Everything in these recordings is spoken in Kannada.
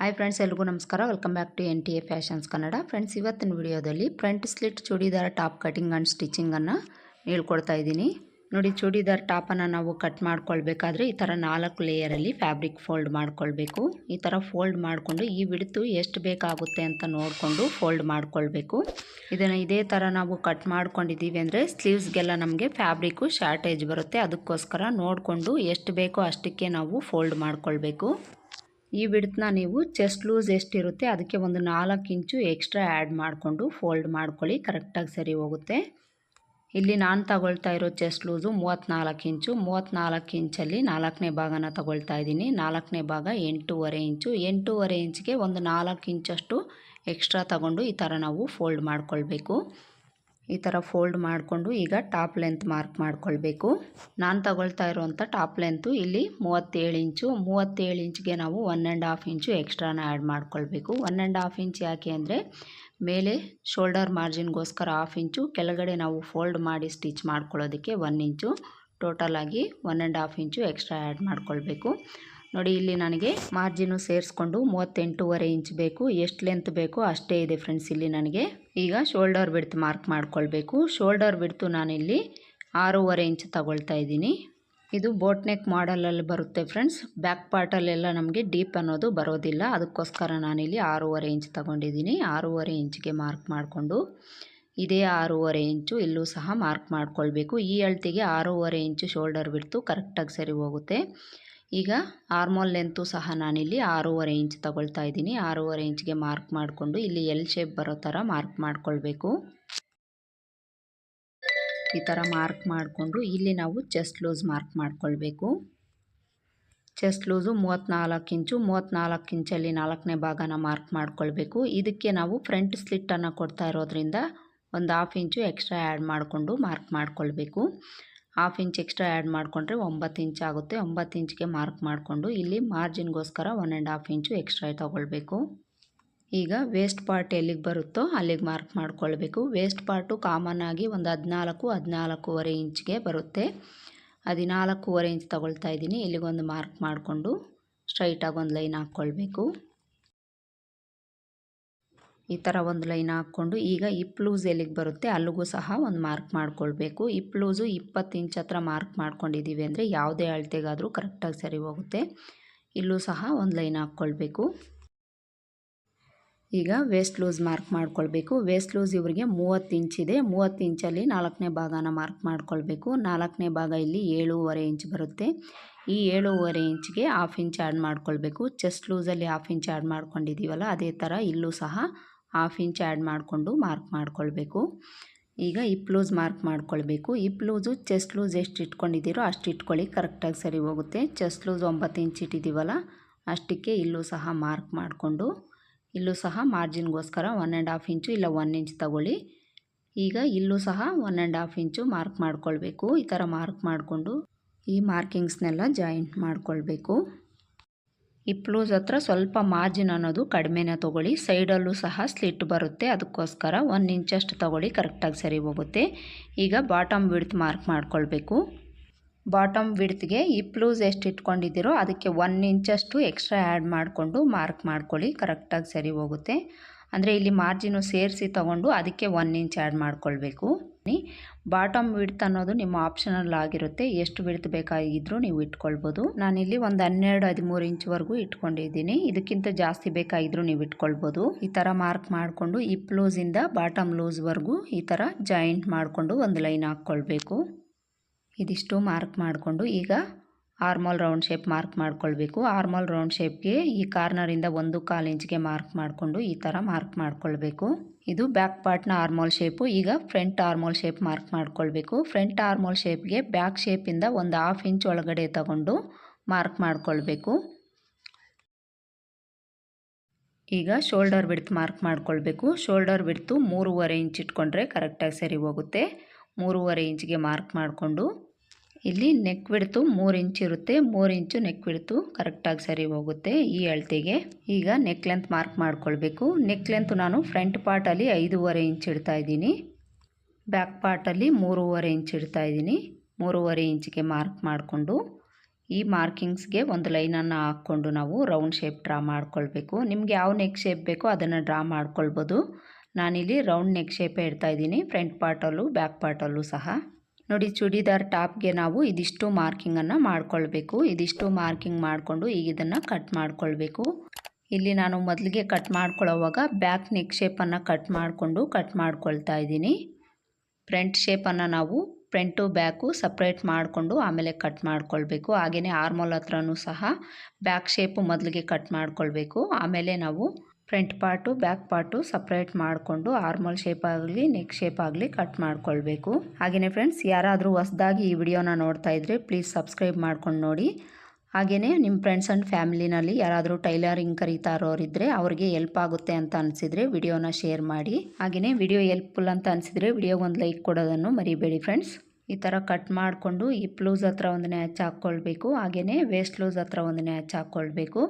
ಹಾಯ್ ಫ್ರೆಂಡ್ಸ್ ಎಲ್ರಿಗೂ ನಮಸ್ಕಾರ. Welcome back to N T A fashions Kannada friends ಇವತ್ತಿನ ವಿಡಿಯೋದಲ್ಲಿ front slit churidar top cutting and ಸ್ಟಿಚಿಂಗನ್ನು ಹೇಳ್ಕೊಡ್ತಾ ಇದ್ದೀನಿ. ನೋಡಿ, ಚೂಡಿದಾರ್ ಟಾಪನ್ನು ನಾವು ಕಟ್ ಮಾಡ್ಕೊಳ್ಬೇಕಾದ್ರೆ ಈ ಥರ ನಾಲ್ಕು ಲೇಯರಲ್ಲಿ ಫ್ಯಾಬ್ರಿಕ್ ಫೋಲ್ಡ್ ಮಾಡ್ಕೊಳ್ಬೇಕು. ಈ ಥರ ಫೋಲ್ಡ್ ಮಾಡಿಕೊಂಡು ಈ ಬಿಡ್ತು ಎಷ್ಟು ಬೇಕಾಗುತ್ತೆ ಅಂತ ನೋಡಿಕೊಂಡು ಫೋಲ್ಡ್ ಮಾಡ್ಕೊಳ್ಬೇಕು. ಇದನ್ನು ಇದೇ ಥರ ನಾವು ಕಟ್ ಮಾಡ್ಕೊಂಡಿದ್ದೀವಿ ಅಂದರೆ ಸ್ಲೀವ್ಸ್ಗೆಲ್ಲ ನಮಗೆ ಫ್ಯಾಬ್ರಿಕ್ಕು ಶಾರ್ಟೇಜ್ ಬರುತ್ತೆ. ಅದಕ್ಕೋಸ್ಕರ ನೋಡಿಕೊಂಡು ಎಷ್ಟು ಬೇಕೋ ಅಷ್ಟಕ್ಕೆ ನಾವು ಫೋಲ್ಡ್ ಮಾಡ್ಕೊಳ್ಬೇಕು. ಈ ಬಿಡ್ತನ್ನ ನೀವು ಚೆಸ್ಟ್ ಲೂಸ್ ಎಷ್ಟಿರುತ್ತೆ ಅದಕ್ಕೆ ಒಂದು ನಾಲ್ಕು ಇಂಚು ಎಕ್ಸ್ಟ್ರಾ ಆ್ಯಡ್ ಮಾಡಿಕೊಂಡು ಫೋಲ್ಡ್ ಮಾಡ್ಕೊಳ್ಳಿ ಕರೆಕ್ಟಾಗಿ ಸರಿ ಹೋಗುತ್ತೆ. ಇಲ್ಲಿ ನಾನು ತಗೊಳ್ತಾ ಇರೋ ಚೆಸ್ಟ್ ಲೂಸು ಮೂವತ್ತ್ನಾಲ್ಕು ಇಂಚು ಮೂವತ್ತ್ನಾಲ್ಕು ಇಂಚಲ್ಲಿ ನಾಲ್ಕನೇ ಭಾಗನ ತಗೊಳ್ತಾ ಇದ್ದೀನಿ. ನಾಲ್ಕನೇ ಭಾಗ ಎಂಟೂವರೆ ಇಂಚು, ಎಂಟೂವರೆ ಇಂಚಿಗೆ ಒಂದು ನಾಲ್ಕು ಇಂಚಷ್ಟು ಎಕ್ಸ್ಟ್ರಾ ತಗೊಂಡು ಈ ಥರ ನಾವು ಫೋಲ್ಡ್ ಮಾಡ್ಕೊಳ್ಬೇಕು. ಈ ಥರ ಫೋಲ್ಡ್ ಮಾಡಿಕೊಂಡು ಈಗ ಟಾಪ್ ಲೆಂತ್ ಮಾರ್ಕ್ ಮಾಡ್ಕೊಳ್ಬೇಕು. ನಾನು ತಗೊಳ್ತಾ ಇರೋವಂಥ ಟಾಪ್ ಲೆಂತು ಇಲ್ಲಿ ಮೂವತ್ತೇಳು ಇಂಚು, ಮೂವತ್ತೇಳು ಇಂಚ್ಗೆ ನಾವು ಒನ್ ಆ್ಯಂಡ್ ಹಾಫ್ ಇಂಚು ಎಕ್ಸ್ಟ್ರಾನ ಆ್ಯಡ್ ಮಾಡ್ಕೊಳ್ಬೇಕು. ಒನ್ ಆ್ಯಂಡ್ ಹಾಫ್ ಇಂಚ್ ಯಾಕೆ ಅಂದರೆ ಮೇಲೆ ಶೋಲ್ಡರ್ ಮಾರ್ಜಿನ್ಗೋಸ್ಕರ ಹಾಫ್ ಇಂಚು, ಕೆಳಗಡೆ ನಾವು ಫೋಲ್ಡ್ ಮಾಡಿ ಸ್ಟಿಚ್ ಮಾಡ್ಕೊಳ್ಳೋದಕ್ಕೆ one inch. ಟೋಟಲಾಗಿ one and half inch extra add ಮಾಡ್ಕೊಳ್ಬೇಕು. ನೋಡಿ, ಇಲ್ಲಿ ನನಗೆ ಮಾರ್ಜಿನು ಸೇರಿಸ್ಕೊಂಡು ಮೂವತ್ತೆಂಟೂವರೆ ಇಂಚ್ ಬೇಕು. ಎಷ್ಟು ಲೆಂತ್ ಬೇಕು ಅಷ್ಟೇ ಇದೆ ಫ್ರೆಂಡ್ಸ್ ಇಲ್ಲಿ ನನಗೆ ಈಗ ಶೋಲ್ಡರ್ ಬಿಡ್ತು ಮಾರ್ಕ್ ಮಾಡ್ಕೊಳ್ಬೇಕು. ಶೋಲ್ಡರ್ ಬಿಡ್ತು ನಾನಿಲ್ಲಿ ಆರೂವರೆ ಇಂಚ್ ತಗೊಳ್ತಾ ಇದ್ದೀನಿ. ಇದು ಬೋಟ್ ನೆಕ್ ಮಾಡಲಲ್ಲಿ ಬರುತ್ತೆ ಫ್ರೆಂಡ್ಸ್ ಬ್ಯಾಕ್ ಪಾರ್ಟಲ್ಲೆಲ್ಲ ನಮಗೆ ಡೀಪ್ ಅನ್ನೋದು ಬರೋದಿಲ್ಲ. ಅದಕ್ಕೋಸ್ಕರ ನಾನಿಲ್ಲಿ ಆರೂವರೆ ಇಂಚ್ ತಗೊಂಡಿದ್ದೀನಿ. ಆರೂವರೆ ಇಂಚ್ಗೆ ಮಾರ್ಕ್ ಮಾಡಿಕೊಂಡು ಇದೇ ಆರೂವರೆ ಇಂಚು ಇಲ್ಲೂ ಸಹ ಮಾರ್ಕ್ ಮಾಡಿಕೊಳ್ಬೇಕು. ಈ ಅಳತೆಗೆ ಆರೂವರೆ ಇಂಚು ಶೋಲ್ಡರ್ ಬಿಡ್ತು ಕರೆಕ್ಟಾಗಿ ಸರಿ ಹೋಗುತ್ತೆ. ಈಗ ಆರ್ಮೋಲ್ ಲೆಂತು ಸಹ ನಾನಿಲ್ಲಿ ಆರೂವರೆ ಇಂಚ್ ತಗೊಳ್ತಾ ಇದ್ದೀನಿ. ಆರೂವರೆ ಇಂಚ್ಗೆ ಮಾರ್ಕ್ ಮಾಡಿಕೊಂಡು ಇಲ್ಲಿ ಎಲ್ ಶೇಪ್ ಬರೋ ಥರ ಮಾರ್ಕ್ ಮಾಡ್ಕೊಳ್ಬೇಕು. ಈ ಥರ ಮಾರ್ಕ್ ಮಾಡಿಕೊಂಡು ಇಲ್ಲಿ ನಾವು ಚೆಸ್ಟ್ ಲೂಸ್ ಮಾರ್ಕ್ ಮಾಡ್ಕೊಳ್ಬೇಕು. ಚೆಸ್ಟ್ ಲೂಸು ಮೂವತ್ತ್ನಾಲ್ಕು ಇಂಚು, ಮೂವತ್ತ್ನಾಲ್ಕು ಇಂಚಲ್ಲಿ ನಾಲ್ಕನೇ ಭಾಗನ ಮಾರ್ಕ್ ಮಾಡ್ಕೊಳ್ಬೇಕು. ಇದಕ್ಕೆ ನಾವು ಫ್ರಂಟ್ ಸ್ಲಿಟ್ಟನ್ನು ಕೊಡ್ತಾ ಇರೋದ್ರಿಂದ ಒಂದು ಹಾಫ್ ಇಂಚು ಎಕ್ಸ್ಟ್ರಾ ಆ್ಯಡ್ ಮಾಡಿಕೊಂಡು ಮಾರ್ಕ್ ಮಾಡ್ಕೊಳ್ಬೇಕು. ಹಾಫ್ ಇಂಚ್ ಎಕ್ಸ್ಟ್ರಾ ಆ್ಯಡ್ ಮಾಡಿಕೊಂಡ್ರೆ ಒಂಬತ್ತು ಇಂಚ್ ಆಗುತ್ತೆ. ಒಂಬತ್ತು ಇಂಚ್ಗೆ ಮಾರ್ಕ್ ಮಾಡಿಕೊಂಡು ಇಲ್ಲಿ ಮಾರ್ಜಿನ್ಗೋಸ್ಕರ one and half inch extra ತೊಗೊಳ್ಬೇಕು. ಈಗ ವೇಸ್ಟ್ ಪಾರ್ಟ್ ಎಲ್ಲಿಗೆ ಬರುತ್ತೋ ಅಲ್ಲಿಗೆ ಮಾರ್ಕ್ ಮಾಡ್ಕೊಳ್ಬೇಕು. ವೇಸ್ಟ್ ಪಾರ್ಟು ಕಾಮನ್ ಆಗಿ ಒಂದು ಹದಿನಾಲ್ಕು, ಹದಿನಾಲ್ಕೂವರೆ ಇಂಚ್ಗೆ ಬರುತ್ತೆ. ಹದಿನಾಲ್ಕೂವರೆ ಇಂಚ್ ತೊಗೊಳ್ತಾ ಇದ್ದೀನಿ. ಇಲ್ಲಿಗೊಂದು ಮಾರ್ಕ್ ಮಾಡಿಕೊಂಡು ಸ್ಟ್ರೈಟಾಗಿ ಒಂದು ಲೈನ್ ಹಾಕ್ಕೊಳ್ಬೇಕು ಈ ಥರ ಒಂದು ಲೈನ್ ಹಾಕ್ಕೊಂಡು ಈಗ ಇಪ್ ಲೂಸ್ ಎಲ್ಲಿಗೆ ಬರುತ್ತೆ ಅಲ್ಲಿಗೂ ಸಹ ಒಂದು ಮಾರ್ಕ್ ಮಾಡ್ಕೊಳ್ಬೇಕು. ಇಪ್ ಲೂಸು ಇಪ್ಪತ್ತು ಇಂಚ್ ಹತ್ರ ಮಾರ್ಕ್ ಮಾಡ್ಕೊಂಡಿದ್ದೀವಿ ಅಂದರೆ ಯಾವುದೇ ಅಳತೆಗಾದರೂ ಕರೆಕ್ಟಾಗಿ ಸರಿ ಹೋಗುತ್ತೆ. ಇಲ್ಲೂ ಸಹ ಒಂದು ಲೈನ್ ಹಾಕ್ಕೊಳ್ಬೇಕು. ಈಗ ವೇಸ್ಟ್ ಲೂಸ್ ಮಾರ್ಕ್ ಮಾಡ್ಕೊಳ್ಬೇಕು. ವೇಸ್ಟ್ ಲೂಸ್ ಇವರಿಗೆ ಮೂವತ್ತು ಇಂಚಿದೆ ಮೂವತ್ತು ಇಂಚಲ್ಲಿ ನಾಲ್ಕನೇ ಭಾಗನ ಮಾರ್ಕ್ ಮಾಡ್ಕೊಳ್ಬೇಕು. ನಾಲ್ಕನೇ ಭಾಗ ಇಲ್ಲಿ ಏಳೂವರೆ ಇಂಚ್ ಬರುತ್ತೆ. ಈ ಏಳೂವರೆ ಇಂಚ್ಗೆ ಹಾಫ್ ಇಂಚ್ ಆ್ಯಡ್ ಮಾಡ್ಕೊಳ್ಬೇಕು. ಚೆಸ್ಟ್ ಲೂಸಲ್ಲಿ ಹಾಫ್ ಇಂಚ್ ಆ್ಯಡ್ ಮಾಡ್ಕೊಂಡಿದ್ದೀವಲ್ಲ ಅದೇ ಥರ ಇಲ್ಲೂ ಸಹ ಹಾಫ್ ಇಂಚ್ ಆ್ಯಡ್ ಮಾಡಿಕೊಂಡು ಮಾರ್ಕ್ ಮಾಡ್ಕೊಳ್ಬೇಕು. ಈಗ ಇಪ್ ಲೂಸ್ ಮಾರ್ಕ್ ಮಾಡ್ಕೊಳ್ಬೇಕು. ಇಪ್ ಲೂಸು ಚೆಸ್ಟ್ ಲೂಸ್ ಎಷ್ಟು ಇಟ್ಕೊಂಡಿದ್ದೀರೋ ಅಷ್ಟು ಇಟ್ಕೊಳ್ಳಿ. ಕರೆಕ್ಟಾಗಿ ಸರಿ ಹೋಗುತ್ತೆ. ಚೆಸ್ಟ್ ಲೂಸ್ ಒಂಬತ್ತು ಇಂಚ್ ಇಟ್ಟಿದ್ದೀವಲ್ಲ, ಅಷ್ಟಕ್ಕೆ ಇಲ್ಲೂ ಸಹ ಮಾರ್ಕ್ ಮಾಡಿಕೊಂಡು, ಇಲ್ಲೂ ಸಹ ಮಾರ್ಜಿನ್ಗೋಸ್ಕರ ಒನ್ ಆ್ಯಂಡ್ ಹಾಫ್ ಇಂಚು ಇಲ್ಲ ಒನ್ ಇಂಚ್ ತಗೊಳ್ಳಿ. ಈಗ ಇಲ್ಲೂ ಸಹ one and half inch mark ಮಾಡ್ಕೊಳ್ಬೇಕು. ಈ ಥರ ಮಾರ್ಕ್ ಮಾಡಿಕೊಂಡು ಈ ಮಾರ್ಕಿಂಗ್ಸ್ನೆಲ್ಲ ಜಾಯಿಂಟ್ ಮಾಡ್ಕೊಳ್ಬೇಕು. ಇಪ್ಲೂಸ್ ಹತ್ರ ಸ್ವಲ್ಪ ಮಾರ್ಜಿನ್ ಅನ್ನೋದು ಕಡಿಮೆನೇ ತೊಗೊಳ್ಳಿ. ಸೈಡಲ್ಲೂ ಸಹ ಸ್ಲಿಟ್ ಬರುತ್ತೆ. ಅದಕ್ಕೋಸ್ಕರ ಒಂದು ಇಂಚಷ್ಟು ತೊಗೊಳ್ಳಿ. ಕರೆಕ್ಟಾಗಿ ಸರಿ ಹೋಗುತ್ತೆ. ಈಗ ಬಾಟಮ್ ವಿಡ್ತ್ ಮಾರ್ಕ್ ಮಾಡ್ಕೊಳ್ಬೇಕು. ಬಾಟಮ್ ವಿಡ್ತ್ಗೆ ಇಪ್ಲೂಸ್ ಎಷ್ಟು ಇಟ್ಕೊಂಡಿದ್ದೀರೋ ಅದಕ್ಕೆ ಒನ್ ಇಂಚಷ್ಟು ಎಕ್ಸ್ಟ್ರಾ ಆ್ಯಡ್ ಮಾಡಿಕೊಂಡು ಮಾರ್ಕ್ ಮಾಡ್ಕೊಳ್ಳಿ. ಕರೆಕ್ಟಾಗಿ ಸರಿ ಹೋಗುತ್ತೆ. ಅಂದರೆ ಇಲ್ಲಿ ಮಾರ್ಜಿನು ಸೇರಿಸಿ ತೊಗೊಂಡು ಅದಕ್ಕೆ ಒನ್ ಇಂಚ್ ಆ್ಯಡ್ ಮಾಡ್ಕೊಳ್ಬೇಕು. ಬಾಟಮ್ ವಿಡ್ತ್ ಅನ್ನೋದು ನಿಮ್ಮ ಆಪ್ಷನಲ್ ಆಗಿರುತ್ತೆ. ಎಷ್ಟು ವಿಡ್ತ್ ಬೇಕಾಗಿದ್ದರೂ ನೀವು ಇಟ್ಕೊಳ್ಬೋದು. ನಾನಿಲ್ಲಿ ಒಂದು ಹನ್ನೆರಡು, ಹದಿಮೂರು ಇಂಚ್ವರೆಗೂ ಇಟ್ಕೊಂಡಿದ್ದೀನಿ. ಇದಕ್ಕಿಂತ ಜಾಸ್ತಿ ಬೇಕಾಗಿದ್ರೂ ನೀವು ಇಟ್ಕೊಳ್ಬೋದು. ಈ ಥರ ಮಾರ್ಕ್ ಮಾಡಿಕೊಂಡು ಇಪ್ ಲೂಸಿಂದ ಬಾಟಮ್ ಲೂಸ್ವರೆಗೂ ಈ ಥರ ಜಾಯಿಂಟ್ ಮಾಡಿಕೊಂಡು ಒಂದು ಲೈನ್ ಹಾಕ್ಕೊಳ್ಬೇಕು. ಇದಿಷ್ಟು ಮಾರ್ಕ್ ಮಾಡಿಕೊಂಡು ಈಗ ಆರ್ಮಲ್ ರೌಂಡ್ ಶೇಪ್ ಮಾರ್ಕ್ ಮಾಡ್ಕೊಳ್ಬೇಕು. ಆರ್ಮಲ್ ರೌಂಡ್ ಶೇಪ್ಗೆ ಈ ಕಾರ್ನರಿಂದ ಒಂದು ಕಾಲು ಇಂಚ್ಗೆ ಮಾರ್ಕ್ ಮಾಡಿಕೊಂಡು ಈ ಥರ ಮಾರ್ಕ್ ಮಾಡ್ಕೊಳ್ಬೇಕು. ಇದು ಬ್ಯಾಕ್ ಪಾರ್ಟ್ನ ಆರ್ಮೋಲ್ ಶೇಪು ಈಗ ಫ್ರಂಟ್ ಆರ್ಮೋಲ್ ಶೇಪ್ ಮಾರ್ಕ್ ಮಾಡ್ಕೊಳ್ಬೇಕು. ಫ್ರಂಟ್ ಆರ್ಮೋಲ್ ಶೇಪ್ಗೆ ಬ್ಯಾಕ್ ಶೇಪಿಂದ ಒಂದು ಹಾಫ್ ಇಂಚ್ ಒಳಗಡೆ ತಗೊಂಡು ಮಾರ್ಕ್ ಮಾಡ್ಕೊಳ್ಬೇಕು. ಈಗ ಶೋಲ್ಡರ್ ಬಿಡ್ತು ಮಾರ್ಕ್ ಮಾಡ್ಕೊಳ್ಬೇಕು. ಶೋಲ್ಡರ್ ಬಿಡ್ತು ಮೂರುವರೆ ಇಂಚ್ ಇಟ್ಕೊಂಡ್ರೆ ಕರೆಕ್ಟಾಗಿ ಸರಿ ಹೋಗುತ್ತೆ. ಮೂರುವರೆ ಇಂಚ್ಗೆ ಮಾರ್ಕ್ ಮಾಡಿಕೊಂಡು ಇಲ್ಲಿ ನೆಕ್ ಬಿಡ್ತು ಮೂರು ಇಂಚ್ ಇರುತ್ತೆ. ಮೂರು ಇಂಚು ನೆಕ್ ಬಿಡ್ತು ಕರೆಕ್ಟಾಗಿ ಸರಿ ಹೋಗುತ್ತೆ ಈ ಅಳತೆಗೆ. ಈಗ ನೆಕ್ ಲೆಂತ್ ಮಾರ್ಕ್ ಮಾಡ್ಕೊಳ್ಬೇಕು. ನೆಕ್ ಲೆಂತ್ ನಾನು ಫ್ರಂಟ್ ಪಾರ್ಟಲ್ಲಿ ಐದೂವರೆ ಇಂಚ್ ಇಡ್ತಾ ಇದ್ದೀನಿ. ಬ್ಯಾಕ್ ಪಾರ್ಟಲ್ಲಿ ಮೂರುವರೆ ಇಂಚ್ ಇಡ್ತಾ ಇದ್ದೀನಿ. ಮೂರುವರೆ ಇಂಚಿಗೆ ಮಾರ್ಕ್ ಮಾಡಿಕೊಂಡು ಈ ಮಾರ್ಕಿಂಗ್ಸ್ಗೆ ಒಂದು ಲೈನನ್ನು ಹಾಕ್ಕೊಂಡು ನಾವು ರೌಂಡ್ ಶೇಪ್ ಡ್ರಾ ಮಾಡ್ಕೊಳ್ಬೇಕು. ನಿಮ್ಗೆ ಯಾವ ನೆಕ್ ಶೇಪ್ ಬೇಕೋ ಅದನ್ನು ಡ್ರಾ ಮಾಡ್ಕೊಳ್ಬೋದು. ನಾನಿಲ್ಲಿ ರೌಂಡ್ ನೆಕ್ ಶೇಪೇ ಇಡ್ತಾ ಇದ್ದೀನಿ. ಫ್ರಂಟ್ ಪಾರ್ಟಲ್ಲೂ ಬ್ಯಾಕ್ ಪಾರ್ಟಲ್ಲೂ ಸಹ. ನೋಡಿ ಚೂಡಿದಾರ್ ಟಾಪ್ಗೆ ನಾವು ಇದಿಷ್ಟು ಮಾರ್ಕಿಂಗನ್ನು ಮಾಡ್ಕೊಳ್ಬೇಕು. ಇದಿಷ್ಟು ಮಾರ್ಕಿಂಗ್ ಮಾಡಿಕೊಂಡು ಈಗ ಇದನ್ನು ಕಟ್ ಮಾಡ್ಕೊಳ್ಬೇಕು. ಇಲ್ಲಿ ನಾನು ಮೊದಲಿಗೆ ಕಟ್ ಮಾಡ್ಕೊಳ್ಳೋವಾಗ ಬ್ಯಾಕ್ ನೆಕ್ ಶೇಪನ್ನು ಕಟ್ ಮಾಡಿಕೊಂಡು ಕಟ್ ಮಾಡ್ಕೊಳ್ತಾ ಇದ್ದೀನಿ. ಫ್ರಂಟ್ ಶೇಪನ್ನು ನಾವು ಫ್ರಂಟು ಬ್ಯಾಕು ಸಪ್ರೇಟ್ ಮಾಡಿಕೊಂಡು ಆಮೇಲೆ ಕಟ್ ಮಾಡ್ಕೊಳ್ಬೇಕು. ಹಾಗೆಯೇ ಆರ್ಮೋಲ್ ಹತ್ರನೂ ಸಹ ಬ್ಯಾಕ್ ಶೇಪು ಮೊದಲಿಗೆ ಕಟ್ ಮಾಡ್ಕೊಳ್ಬೇಕು. ಆಮೇಲೆ ನಾವು front part, back part separate ಮಾಡಿಕೊಂಡು ಆರ್ಮಲ್ ಶೇಪ್ ಆಗಲಿ ನೆಕ್ ಶೇಪ್ ಆಗಲಿ ಕಟ್ ಮಾಡ್ಕೊಳ್ಬೇಕು. ಹಾಗೆಯೇ ಫ್ರೆಂಡ್ಸ್ ಯಾರಾದರೂ ಹೊಸ್ದಾಗಿ ಈ ವಿಡಿಯೋನ ನೋಡ್ತಾ ಇದ್ದರೆ ಪ್ಲೀಸ್ ಸಬ್ಸ್ಕ್ರೈಬ್ ಮಾಡ್ಕೊಂಡು ನೋಡಿ. ಹಾಗೆಯೇ ನಿಮ್ಮ ಫ್ರೆಂಡ್ಸ್ ಆ್ಯಂಡ್ ಫ್ಯಾಮಿಲಿನಲ್ಲಿ ಯಾರಾದರೂ ಟೈಲರಿಂಗ್ ಕರೀತಾ ಇರೋರಿದ್ದರೆ ಅವ್ರಿಗೆ ಹೆಲ್ಪ್ ಆಗುತ್ತೆ ಅಂತ ಅನಿಸಿದರೆ ವಿಡಿಯೋನ ಶೇರ್ ಮಾಡಿ. ಹಾಗೆಯೇ ವಿಡಿಯೋ ಹೆಲ್ಪ್ಫುಲ್ ಅಂತ ಅನಿಸಿದರೆ ವಿಡಿಯೋಗೆ ಒಂದು ಲೈಕ್ ಕೊಡೋದನ್ನು ಮರಿಬೇಡಿ ಫ್ರೆಂಡ್ಸ್ ಈ ಥರ ಕಟ್ ಮಾಡಿಕೊಂಡು ಈ ಪ್ಲೂಸ್ ಹತ್ರ ಒಂದನೇ ನ್ಯಾಚ್ ಹಾಕ್ಕೊಳ್ಬೇಕು. ಹಾಗೆಯೇ ವೇಸ್ಟ್ ಲೂಸ್ ಹತ್ರ ಒಂದನೇ ನ್ಯಾಚ್ ಹಾಕ್ಕೊಳ್ಬೇಕು.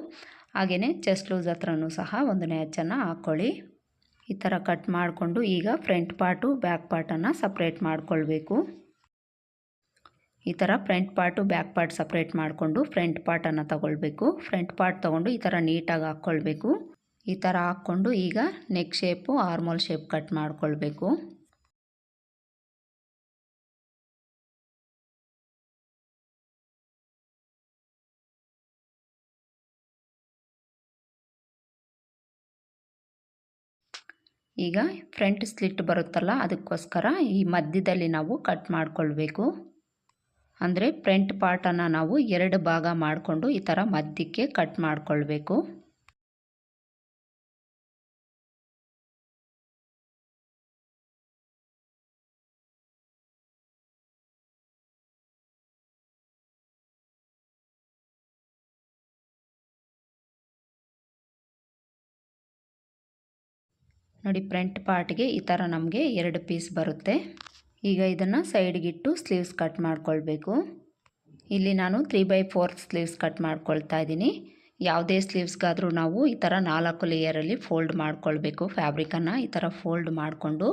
ಹಾಗೆಯೇ ಚೆಸ್ಟ್ ಲೂಸ್ ಹತ್ರನೂ ಸಹ ಒಂದು ನ್ಯಾಚನ್ನು ಹಾಕ್ಕೊಳ್ಳಿ ಈ ಥರ ಕಟ್ ಮಾಡಿಕೊಂಡು ಈಗ ಫ್ರಂಟ್ ಪಾರ್ಟು ಬ್ಯಾಕ್ ಪಾರ್ಟನ್ನು ಸಪ್ರೇಟ್ ಮಾಡಿಕೊಳ್ಬೇಕು. ಈ ಥರ front part back part separate ಮಾಡಿಕೊಂಡು ಫ್ರಂಟ್ ಪಾರ್ಟನ್ನು ತಗೊಳ್ಬೇಕು. ಫ್ರಂಟ್ ಪಾರ್ಟ್ ತೊಗೊಂಡು ಈ ಥರ ನೀಟಾಗಿ ಹಾಕ್ಕೊಳ್ಬೇಕು. ಈ ಥರ ಹಾಕ್ಕೊಂಡು ಈಗ neck shape armhole shape cut ಮಾಡಿಕೊಳ್ಬೇಕು. ಈಗ ಫ್ರಂಟ್ ಸ್ಲಿಟ್ ಬರುತ್ತಲ್ಲ, ಅದಕ್ಕೋಸ್ಕರ ಈ ಮಧ್ಯದಲ್ಲಿ ನಾವು ಕಟ್ ಮಾಡಿಕೊಳ್ಬೇಕು. ಅಂದರೆ ಫ್ರಂಟ್ ಪಾರ್ಟನ್ನು ನಾವು ಎರಡು ಭಾಗ ಮಾಡಿಕೊಂಡು ಈ ಥರ ಮಧ್ಯಕ್ಕೆ ಕಟ್ ಮಾಡಿಕೊಳ್ಬೇಕು. ನೋಡಿ ಫ್ರಂಟ್ ಪಾರ್ಟ್ಗೆ ಈ ಥರ ನಮಗೆ ಎರಡು ಪೀಸ್ ಬರುತ್ತೆ. ಈಗ ಇದನ್ನು ಸೈಡ್ಗಿಟ್ಟು ಸ್ಲೀವ್ಸ್ ಕಟ್ ಮಾಡ್ಕೊಳ್ಬೇಕು. ಇಲ್ಲಿ ನಾನು three by fourth sleeves cut ಮಾಡ್ಕೊಳ್ತಾ ಇದ್ದೀನಿ. ಯಾವುದೇ ಸ್ಲೀವ್ಸ್ಗಾದರೂ ನಾವು ಈ ಥರ ನಾಲ್ಕು ಲೇಯರಲ್ಲಿ ಫೋಲ್ಡ್ ಮಾಡ್ಕೊಳ್ಬೇಕು. ಫ್ಯಾಬ್ರಿಕನ್ನು ಈ ಥರ ಫೋಲ್ಡ್ ಮಾಡಿಕೊಂಡು